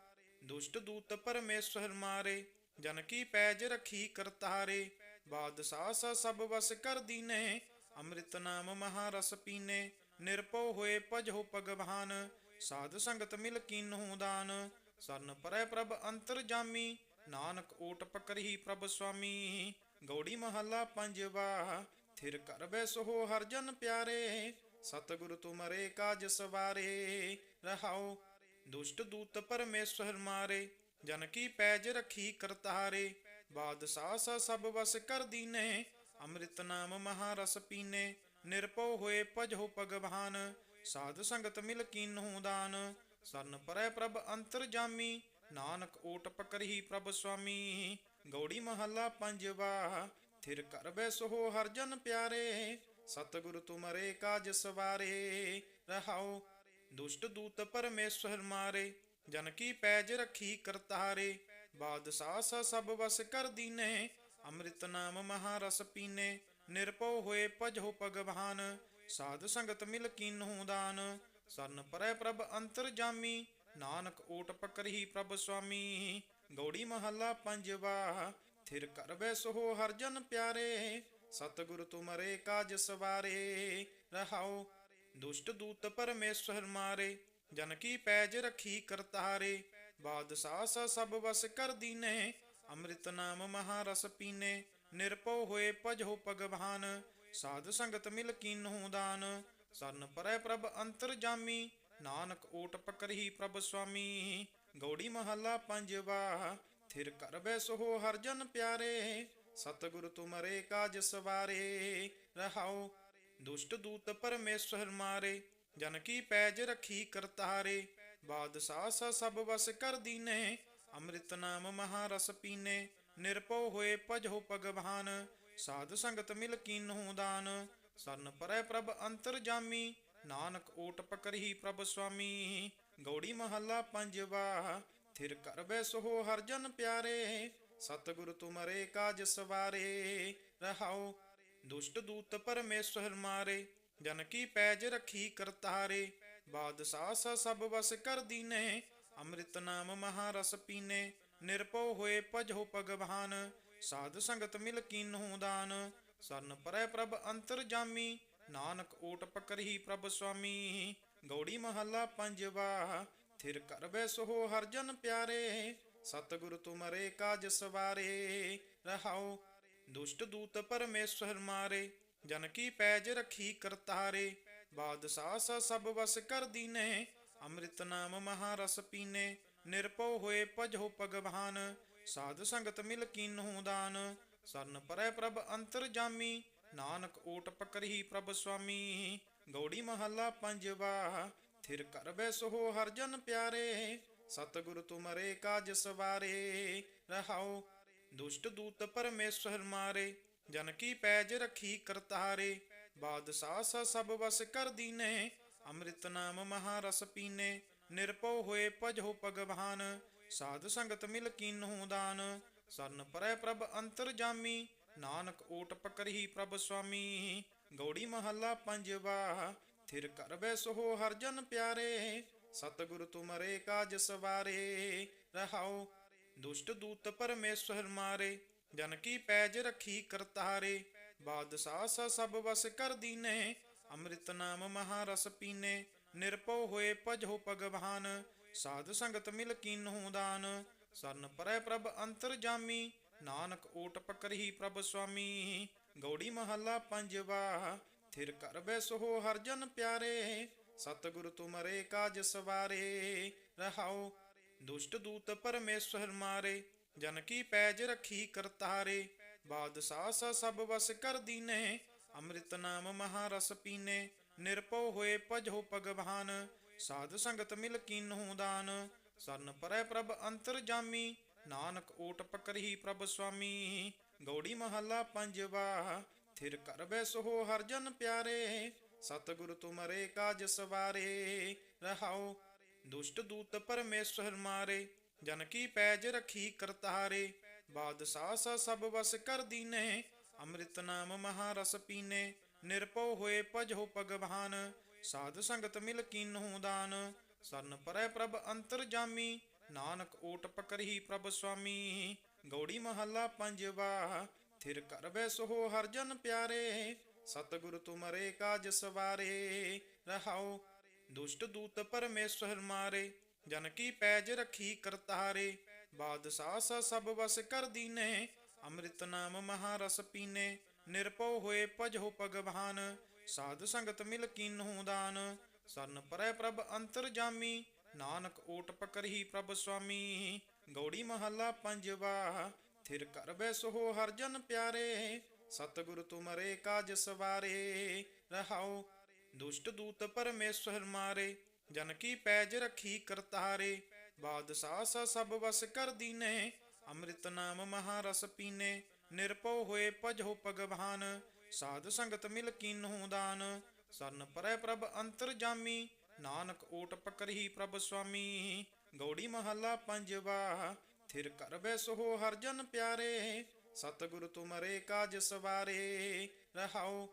ਦੁਸ਼ਟ ਦੂਤ ਪਰਮੇਸ਼ਰ ਮਾਰੇ, ਜਨ ਕੀ ਪੈਜ ਰੱਖੀ ਕਰਤਾਰੇ, ਬਾਦਸ਼ਾਹ ਸਭ ਵਸ ਕਰ ਦੀਨੇ, ਅੰਮ੍ਰਿਤ ਨਾਮ ਮਹਾਰਸ ਪੀਨੇ ਨਿਰਭਉ ਹੋਏ ਭਜੋ ਭਗਵਾਨ, ਸਾਧ ਸੰਗਤ ਮਿਲ ਕੀਨਹੂ ਦਾਨ, ਸਰਨ ਪਰੈ ਪ੍ਰਭ ਅੰਤਰ ਜਾਮੀ, ਨਾਨਕ ਓਟ ਪਕਰਹੀ ਪ੍ਰਭ ਸੁਆਮੀ ਗੌੜੀ ਮਹੱਲਾ ਪੰਜਵਾ, ਥਿਰ ਕਰ ਬੈਸੋ ਹਰ ਜਨ ਪਿਆਰੇ, ਸਤਿਗੁਰ ਤੁਮਰੇ ਕਾਜ ਸਵਾਰੇ, ਰਹਾਉ ਦੁਸ਼ਟ ਦੂਤ ਪਰਮੇਸ਼ਰ ਮਾਰੇ, ਜਨ ਕੀ ਪੈਜ ਰਖੀ ਕਰਤਾਰੇ, ਬਾਦਸ਼ਾਹ ਸਾ ਸਭ ਵਸ ਕਰ ਦੀਨੇ, ਅੰਮ੍ਰਿਤ ਨਾਮ ਮਹਾਰਸ ਪੀਨੇ ਨਿਰਭਉ ਹੋਏ ਭਜੋ ਭਗਵਾਨ, ਸਾਧ ਸੰਗਤ ਮਿਲ ਕੀਨੂ ਦਾਨ, ਸਰਨ ਪਰੈ ਪ੍ਰਭ ਅੰਤਰ ਜਾਮੀ, ਨਾਨਕ ਓਟ ਪਕਰਹੀ ਪ੍ਰਭ ਸੁਆਮੀ ਗੌੜੀ ਮਹੱਲਾ ਪੰਜਵਾ, ਥਿਰ ਕਰ ਬੈਸੋ ਹਰ ਜਨ ਪਿਆਰੇ, ਸਤਿਗੁਰ ਤੁਮਰੇ ਕਾਜ ਸਵਾਰੇ ਰਹਾਉ ਦੁਸ਼ਟ ਦੂਤ ਪਰਮੇਸ਼ਰ ਮਾਰੇ, ਜਨ ਕੀ ਪੈਜ ਰਖੀ ਕਰਤਾਰੇ, ਬਾਦਸ਼ਾਹ ਸਾ ਸਭ ਵਸ ਕਰ ਦੀਨੇ, ਅੰਮ੍ਰਿਤ ਨਾਮ ਮਹਾਰਸ ਪੀਨੇ, ਨਿਰਭਉ ਹੋਏ ਭਜੋ ਭਗਵਾਨ, ਸਾਧ ਸੰਗਤ ਮਿਲ ਕੀਨੂ ਦਾਨ, ਸਰਨ ਪਰੈ ਪ੍ਰਭ ਅੰਤਰ ਜਾਮੀ, ਨਾਨਕ ਓਟ ਪਕਰਹੀ ਪ੍ਰਭ ਸੁਆਮੀ ਗੌੜੀ ਮਹੱਲਾ ਪੰਜਵਾ, ਥਿਰ ਕਰ ਬੈਸੋ ਹਰ ਜਨ ਪਿਆਰੇ, ਸਤਿਗੁਰ ਤੁਮਰੇ ਕਾਜ ਸਵਾਰੇ, ਰਹਾਉ ਦੁਸ਼ਟ ਦੂਤ ਪਰਮੇਸ਼ਰ ਮਾਰੇ, ਜਨ ਕੀ ਪੈਜ ਰਖੀ ਕਰਤਾਰੇ, ਬਾਦਸ਼ਾਹ ਸਭ ਵਸ ਕਰ ਦੀਨੇ, ਅੰਮ੍ਰਿਤ ਨਾਮ ਮਹਾਰਸ ਪੀਨੇ, ਨਿਰਭਉ ਹੋਏ ਭਜੋ ਭਗਵਾਨ, ਸਾਧ ਸੰਗਤ ਮਿਲ ਕੀਨੂ ਦਾਨ, ਸਰਨ ਪਰੈ ਪ੍ਰਭ ਅੰਤਰ ਜਾਮੀ, ਨਾਨਕ ਓਟ ਪਕਰਹੀ ਪ੍ਰਭ ਸੁਆਮੀ ਗੌੜੀ ਮਹੱਲਾ ਪੰਜਵਾ, ਥਿਰ ਕਰ ਬੈਸੋ ਹਰ ਜਨ ਪਿਆਰੇ, ਸਤਿਗੁਰ ਤੁਮਰੇ ਕਾਜ ਸਵਾਰੇ, ਰਹਾਉ ਦੁਸ਼ਟ ਦੂਤ ਪਰਮੇਸ਼ਰ ਮਾਰੇ, ਜਨ ਕੀ ਪੈਜ ਰਖੀ ਕਰਤਾਰੇ, ਬਾਦਸ਼ਾਹ ਸਾ ਸਭ ਵਸ ਕਰ ਦੀਨੇ, ਅੰਮ੍ਰਿਤ ਨਾਮ ਮਹਾਰਸ ਪੀਨੇ ਨਿਰਭਉ ਹੋਏ ਭਜੋ ਭਗਵਾਨ, ਸਾਧ ਸੰਗਤ ਮਿਲ ਕੀਨੂ ਦਾਨ, ਸਰਨ ਪਰੈ ਪ੍ਰਭ ਅੰਤਰ ਜਾਮੀ, ਨਾਨਕ ਓਟ ਪਕਰਹੀ ਪ੍ਰਭ ਸੁਆਮੀ ਗੌੜੀ ਮਹੱਲਾ ਪੰਜਵਾ, ਥਿਰ ਕਰ ਬੈਸੋ ਹਰ ਜਨ ਪਿਆਰੇ, ਸਤਿਗੁਰ ਤੁਮਰੇ ਕਾਜ ਸਵਾਰੇ, ਰਹਾਉ ਦੁਸ਼ਟ ਦੂਤ ਪਰਮੇਸ਼ਰ ਮਾਰੇ, ਜਨ ਕੀ ਪੈਜ ਰਖੀ ਕਰਤਾਰੇ, ਬਾਦਸ਼ਾਹ ਸਭ ਵਸ ਕਰ ਦੀਨੇ, ਅੰਮ੍ਰਿਤ ਨਾਮ ਮਹਾਰਸ ਪੀਨੇ ਨਿਰਭਉ ਹੋਏ ਭਜੋ ਭਗਵਾਨ, ਸਾਧ ਸੰਗਤ ਮਿਲ ਕੀਨੂ ਦਾਨ, ਸਰਨ ਪਰੈ ਪ੍ਰਭ ਅੰਤਰ ਜਾਮੀ, ਨਾਨਕ ਓਟ ਪਕਰਹੀ ਪ੍ਰਭ ਸੁਆਮੀ ਗੌੜੀ ਮਹੱਲਾ ਪੰਜਵਾ, ਥਿਰ ਕਰ ਬੈਸੋ ਹਰ ਜਨ ਪਿਆਰੇ, ਸਤਿਗੁਰ ਤੁਮਰੇ ਕਾਜ ਸਵਾਰੇ, ਰਹਾਉ ਦੁਸ਼ਟ ਦੂਤ ਪਰਮੇਸ਼ਰ ਮਾਰੇ, ਜਨ ਕੀ ਪੈਜ ਰਖੀ ਕਰਤਾਰੇ, ਬਾਦਸ਼ਾਹ ਸਾ ਸਭ ਵਸ ਕਰ ਦੀਨੇ, ਅੰਮ੍ਰਿਤ ਨਾਮ ਮਹਾਰਸ ਪੀਨੇ ਨਿਰਭਉ ਹੋਏ ਭਜੋ ਭਗਵਾਨ, ਸਾਧ ਸੰਗਤ ਮਿਲ ਕੀਨੂ ਦਾਨ, ਸਰਨ ਪਰੈ ਪ੍ਰਭ ਅੰਤਰ ਜਾਮੀ, ਨਾਨਕ ਓਟ ਪਕਰਹੀ ਪ੍ਰਭ ਸੁਆਮੀ ਗੌੜੀ ਮਹੱਲਾ ਪੰਜਵਾ, ਥਿਰ ਕਰ ਬੈਸੋ ਹਰ ਜਨ ਪਿਆਰੇ, ਸਤਿਗੁਰ ਤੁਮਰੇ ਕਾਜ ਸਵਾਰੇ, ਰਹਾਉ ਦੁਸ਼ਟ ਦੂਤ ਪਰਮੇਸ਼ਰ ਮਾਰੇ, ਜਨ ਕੀ ਪੈਜ ਰਖੀ ਕਰਤਾਰੇ, ਬਾਦਸ਼ਾਹ ਸਾ ਸਭ ਵਸ ਕਰ ਦੀਨੇ, ਅੰਮ੍ਰਿਤ ਨਾਮ ਮਹਾਰਸ ਪੀਨੇ, ਨਿਰਭਉ ਹੋਏ ਭਜੋ ਭਗਵਾਨ, ਸਾਧ ਸੰਗਤ ਮਿਲ ਕੀਨੂ ਦਾਨ, ਸਰਨ ਪਰੈ ਪ੍ਰਭ ਅੰਤਰ ਜਾਮੀ, ਨਾਨਕ ਓਟ ਪਕਰਹੀ ਪ੍ਰਭ ਸੁਆਮੀ ਗੌੜੀ ਮਹੱਲਾ ਪੰਜਵਾ, ਥਿਰ ਕਰ ਬੈਸੋ ਹਰ ਜਨ ਪਿਆਰੇ, ਸਤਿਗੁਰ ਤੁਮਰੇ ਕਾਜ ਸਵਾਰੇ, ਰਹਾਉ ਦੁਸ਼ਟ ਦੂਤ ਪਰਮੇਸ਼ਰ ਮਾਰੇ, ਜਨ ਕੀ ਪੈਜ ਰਖੀ ਕਰਤਾਰੇ, ਬਾਦਸ਼ਾਹ ਸਾ ਸਭ ਵਸ ਕਰ ਦੀਨੇ, ਅੰਮ੍ਰਿਤ ਨਾਮ ਮਹਾਰਸ ਪੀਨੇ ਨਿਰਭਉ ਹੋਏ ਭਜੋ ਭਗਵਾਨ, ਸਾਧ ਸੰਗਤ ਮਿਲ ਕੀਨੂ ਦਾਨ, ਸਰਨ ਪਰੈ ਪ੍ਰਭ ਅੰਤਰ ਜਾਮੀ, ਨਾਨਕ ਓਟ ਪਕਰਹੀ ਪ੍ਰਭ ਸੁਆਮੀ ਗੌੜੀ ਮਹੱਲਾ ਪੰਜਵਾ, ਥਿਰ ਕਰ ਬੈਸੋ ਹਰ ਜਨ ਪਿਆਰੇ, ਸਤਿਗੁਰ ਤੁਮਰੇ ਕਾਜ ਸਵਾਰੇ, ਰਹਾਉ ਦੁਸ਼ਟ ਦੂਤ ਪਰਮੇਸ਼ਰ ਮਾਰੇ, ਜਨ ਕੀ ਪੈਜ ਰਖੀ ਕਰਤਾਰੇ, ਬਾਦਸ਼ਾਹ ਸਾ ਸਭ ਵਸ ਕਰ ਦੀਨੇ, ਅੰਮ੍ਰਿਤ ਨਾਮ ਮਹਾਰਸ ਪੀਨੇ ਨਿਰਭਉ ਹੋਏ ਭਜੋ ਭਗਵਾਨ, ਸਾਧ ਸੰਗਤ ਮਿਲ ਕੀਨੂ ਦਾਨ, ਸਰਨ ਪਰੈ ਪ੍ਰਭ ਅੰਤਰ ਜਾਮੀ, ਨਾਨਕ ਓਟ ਪਕਰਹੀ ਪ੍ਰਭ ਸੁਆਮੀ ਗੌੜੀ ਮਹੱਲਾ ਪੰਜਵਾ, ਥਿਰ ਕਰ ਬੈਸੋ ਹਰ ਜਨ ਪਿਆਰੇ, ਸਤਿਗੁਰ ਤੁਮਰੇ ਕਾਜ ਸਵਾਰੇ, ਰਹਾਉ ਦੁਸ਼ਟ ਦੂਤ ਪਰਮੇਸ਼ਰ ਮਾਰੇ, ਜਨ ਕੀ ਪੈਜ ਰਖੀ ਕਰਤਾਰੇ, ਬਾਦਸ਼ਾਹ ਸਾ ਸਭ ਵਸ ਕਰ ਦੀਨੇ, ਅੰਮ੍ਰਿਤ ਨਾਮ ਮਹਾਰਸ ਪੀਨੇ, ਨਿਰਭਉ ਹੋਏ ਭਜੋ ਭਗਵਾਨ, ਸਾਧ ਸੰਗਤ ਮਿਲ ਕੀਨੂ ਦਾਨ, ਸਰਨ ਪਰੈ ਪ੍ਰਭ ਅੰਤਰ ਜਾਮੀ, ਨਾਨਕ ਓਟ ਪਕਰਹੀ ਪ੍ਰਭ ਸੁਆਮੀ ਗੌੜੀ ਮਹੱਲਾ ਪੰਜਵਾ, ਥਿਰ ਕਰ ਬੈਸੋ ਹਰ ਜਨ ਪਿਆਰੇ, ਸਤਿਗੁਰ ਤੁਮਰੇ ਕਾਜ ਸਵਾਰੇ ਰਹਾਉ ਦੁਸ਼ਟ ਦੂਤ ਪਰਮੇਸ਼ਰ ਮਾਰੇ, ਜਨ ਕੀ ਪੈਜ ਰਖੀ ਕਰਤਾਰੇ, ਬਾਦਸ਼ਾਹ ਸਾ ਸਭ ਵਸ ਕਰ ਦੀਨੇ, ਅੰਮ੍ਰਿਤ ਨਾਮ ਮਹਾਰਸ ਪੀਨੇ, ਨਿਰਭਉ ਹੋਏ ਭਜੋ ਭਗਵਾਨ, ਸਾਧ ਸੰਗਤ ਮਿਲ ਕੀਨੂ ਦਾਨ, ਸਰਨ ਪਰੈ ਪ੍ਰਭ ਅੰਤਰ ਜਾਮੀ, ਨਾਨਕ ਓਟ ਪਕਰਹੀ ਪ੍ਰਭ ਸੁਆਮੀ ਗੌੜੀ ਮਹੱਲਾ ਪੰਜਵਾ, ਥਿਰ ਕਰ ਬੈਸੋ ਹਰ ਜਨ ਪਿਆਰੇ, ਸਤਿਗੁਰ ਤੁਮਰੇ ਕਾਜ ਸਵਾਰੇ, ਰਹਾਉ ਦੁਸ਼ਟ ਦੂਤ ਪਰਮੇਸ਼ਰ ਮਾਰੇ, ਜਨ ਕੀ ਪੈਜ ਰੱਖੀ ਕਰਤਾਰੇ, ਬਾਦਸ਼ਾਹ ਸਭ ਵਸ ਕਰ ਦੀਨੇ, ਅੰਮ੍ਰਿਤ ਨਾਮ ਮਹਾਰਸ ਪੀਨੇ, ਨਿਰਭਉ ਹੋਏ ਭਜੋ ਭਗਵਾਨ, ਸਾਧ ਸੰਗਤ ਮਿਲ ਕੀਨੂ ਦਾਨ, ਸਰਨ ਪਰੈ ਪ੍ਰਭ ਅੰਤਰ ਜਾਮੀ, ਨਾਨਕ ਓਟ ਪਕਰਹੀ ਪ੍ਰਭ ਸੁਆਮੀ ਗੌੜੀ ਮਹੱਲਾ ਪੰਜਵਾ, ਥਿਰ ਕਰ ਬੈਸੋ ਹਰ ਜਨ ਪਿਆਰੇ, ਸਤਿਗੁਰ ਤੁਮਰੇ ਕਾਜ ਸਵਾਰੇ, ਰਹਾਉ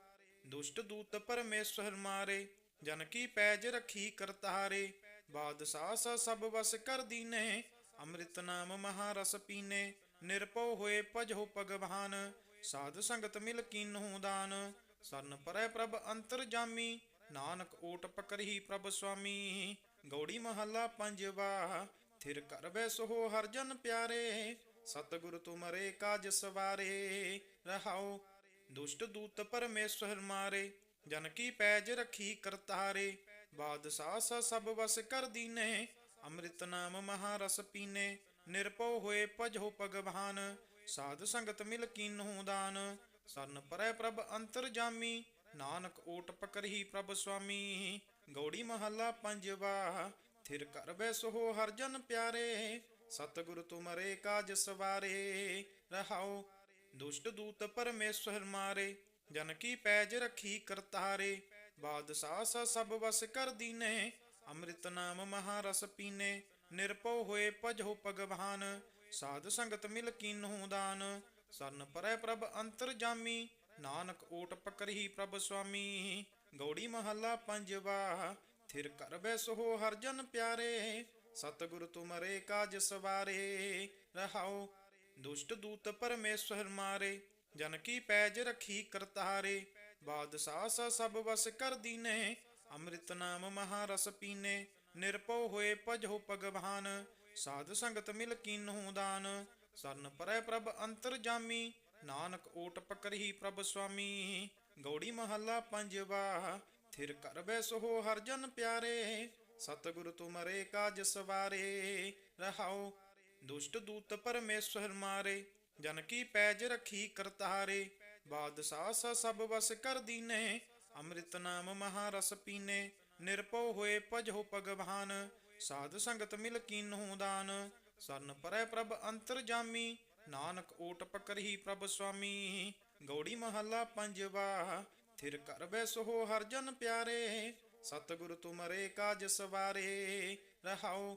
ਦੁਸ਼ਟ ਦੂਤ ਪਰਮੇਸ਼ਰ ਮਾਰੇ, ਜਨ ਕੀ ਪੈਜ ਰੱਖੀ ਕਰਤਾਰੇ, ਬਾਦਸ਼ਾਹ ਸਾ ਸਭ ਵਸ ਕਰ ਦੀਨੇ, ਅੰਮ੍ਰਿਤ ਨਾਮ ਮਹਾਰਸ ਪੀਨੇ ਨਿਰਭਉ ਹੋਏ ਭਜੋ ਭਗਵਾਨ, ਸਾਧ ਸੰਗਤ ਮਿਲ ਕੀਨੂ ਦਾਨ, ਸਰਨ ਪਰੈ ਪ੍ਰਭ ਅੰਤਰ ਜਾਮੀ, ਨਾਨਕ ਓਟ ਪਕਰਹੀ ਪ੍ਰਭ ਸੁਆਮੀ ਗੌੜੀ ਮਹੱਲਾ ਪੰਜਵਾ, ਥਿਰ ਕਰ ਬੈਸੋ ਹਰ ਜਨ ਪਿਆਰੇ, ਸਤਿਗੁਰ ਤੁਮਰੇ ਕਾਜ ਸਵਾਰੇ, ਰਹਾਉ ਦੁਸ਼ਟ ਦੂਤ ਪਰਮੇਸ਼ਰ ਮਾਰੇ, ਜਨ ਕੀ ਪੈਜ ਰੱਖੀ ਕਰਤਾਰੇ, ਬਾਦਸ਼ਾਹ ਸਾ ਸਭ ਵਸ ਕਰ ਦੀਨੇ, ਅੰਮ੍ਰਿਤ ਨਾਮ ਮਹਾਰਸ ਪੀਨੇ, ਨਿਰਭਉ ਹੋਏ ਭਜੋ ਭਗਵਾਨ, ਸਾਧ ਸੰਗਤ ਮਿਲ ਕੀਨੂ ਦਾਨ, ਸਰਨ ਪਰੈ ਪ੍ਰਭ ਅੰਤਰ ਜਾਮੀ, ਨਾਨਕ ਓਟ ਪਕਰਹੀ ਪ੍ਰਭ ਸੁਆਮੀ ਗੌੜੀ ਮਹੱਲਾ ਪੰਜਵਾ, ਥਿਰ ਕਰ ਬੈਸੋ ਹਰ ਜਨ ਪਿਆਰੇ, ਸਤਿਗੁਰ ਤੁਮਰੇ ਕਾਜ ਸਵਾਰੇ ਰਹਾਉ ਦੁਸ਼ਟ ਦੂਤ ਪਰਮੇਸ਼ਰ ਮਾਰੇ, ਜਨ ਕੀ ਪੈਜ ਰੱਖੀ ਕਰਤਾਰੇ, ਬਾਦਸ਼ਾਹ ਸਾ ਸਭ ਵਸ ਕਰ ਦੀਨੇ, ਅੰਮ੍ਰਿਤ ਨਾਮ ਮਹਾਰਸ ਪੀਨੇ ਨਿਰਭਉ ਹੋਏ ਭਜੋ ਭਗਵਾਨ, ਸਾਧ ਸੰਗਤ ਮਿਲ ਕੀਨੂ ਦਾਨ, ਸਰਨ ਪਰੈ ਪ੍ਰਭ ਅੰਤਰ ਜਾਮੀ, ਨਾਨਕ ਓਟ ਪਕਰਹੀ ਪ੍ਰਭ ਸੁਆਮੀ ਗੌੜੀ ਮਹੱਲਾ ਪੰਜਵਾ, ਥਿਰ ਕਰ ਬੈਸੋ ਹਰ ਜਨ ਪਿਆਰੇ, ਸਤਿਗੁਰ ਤੁਮਰੇ ਕਾਜ ਸਵਾਰੇ ਰਹਾਉ ਦੁਸ਼ਟ ਦੂਤ ਪਰਮੇਸ਼ਰ ਮਾਰੇ, ਜਨ ਕੀ ਪੈਜ ਰੱਖੀ ਕਰਤਾਰੇ, ਬਾਦਸ਼ਾਹ ਸਾ ਸਭ ਵਸ ਕਰ ਦੀਨੇ, ਅੰਮ੍ਰਿਤ ਨਾਮ ਮਹਾਰਸ ਪੀਨੇ ਨਿਰਭਉ ਹੋਏ ਭਜੋ ਭਗਵਾਨ, ਸਾਧ ਸੰਗਤ ਮਿਲ ਕੀਨੂ ਦਾਨ, ਸਰਨ ਪਰੈ ਪ੍ਰਭ ਅੰਤਰ ਜਾਮੀ, ਨਾਨਕ ਓਟ ਪਕਰਹੀ ਪ੍ਰਭ ਸੁਆਮੀ ਗੌੜੀ ਮਹੱਲਾ ਪੰਜਵਾ ਥਿਰ ਕਰ ਬੈਸੋ ਹਰ ਜਨ ਪਿਆਰੇ, ਸਤਿਗੁਰ ਤੁਮਰੇ ਕਾਜ ਸਵਾਰੇ, ਰਹਾਉ ਦੁਸ਼ਟ ਦੂਤ ਪਰਮੇਸ਼ਰ ਮਾਰੇ, ਜਨ ਕੀ ਪੈਜ ਰੱਖੀ ਕਰਤਾਰੇ, ਬਾਦਸ਼ਾਹ ਸਾ ਸਭ ਵਸ ਕਰ ਦੀਨੇ, ਅੰਮ੍ਰਿਤ ਨਾਮ ਮਹਾਰਸ ਪੀਨੇ, ਨਿਰਭਉ ਹੋਏ ਭਜੋ ਭਗਵਾਨ, ਸਾਧ ਸੰਗਤ ਮਿਲ ਕੀਨੂ ਦਾਨ, ਸਰਨ ਪਰੈ ਪ੍ਰਭ ਅੰਤਰ ਜਾਮੀ, ਨਾਨਕ ਓਟ ਪਕਰਹੀ ਪ੍ਰਭ ਸੁਆਮੀ ਗੌੜੀ ਮਹੱਲਾ ਪੰਜਵਾ, ਥਿਰ ਕਰ ਬੈਸੋ ਹਰ ਜਨ ਪਿਆਰੇ, ਸਤਿਗੁਰ ਤੁਮਰੇ ਕਾਜ ਸਵਾਰੇ ਰਹਾਉ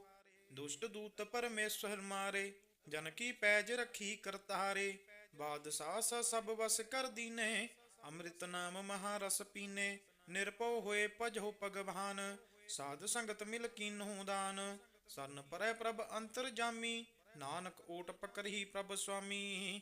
ਦੁਸ਼ਟ ਦੂਤ ਪਰਮੇਸ਼ਰ ਮਾਰੇ, ਜਨ ਕੀ ਪੈਜ ਰੱਖੀ ਕਰਤਾਰੇ, ਬਾਦਸ਼ਾਹ ਸਾ ਸਭ ਵਸ ਕਰ ਦੀਨੇ, ਅੰਮ੍ਰਿਤ ਨਾਮ ਮਹਾਰਸ ਪੀਨੇ ਨਿਰਭਉ ਹੋਏ ਭਜੋ ਭਗਵਾਨ, ਸਾਧ ਸੰਗਤ ਮਿਲ ਕੀਨੂ ਦਾਨ, ਸਰਨ ਪਰੈ ਪ੍ਰਭ ਅੰਤਰ ਜਾਮੀ, ਨਾਨਕ ਓਟ ਪਕਰਹੀ ਪ੍ਰਭ ਸੁਆਮੀ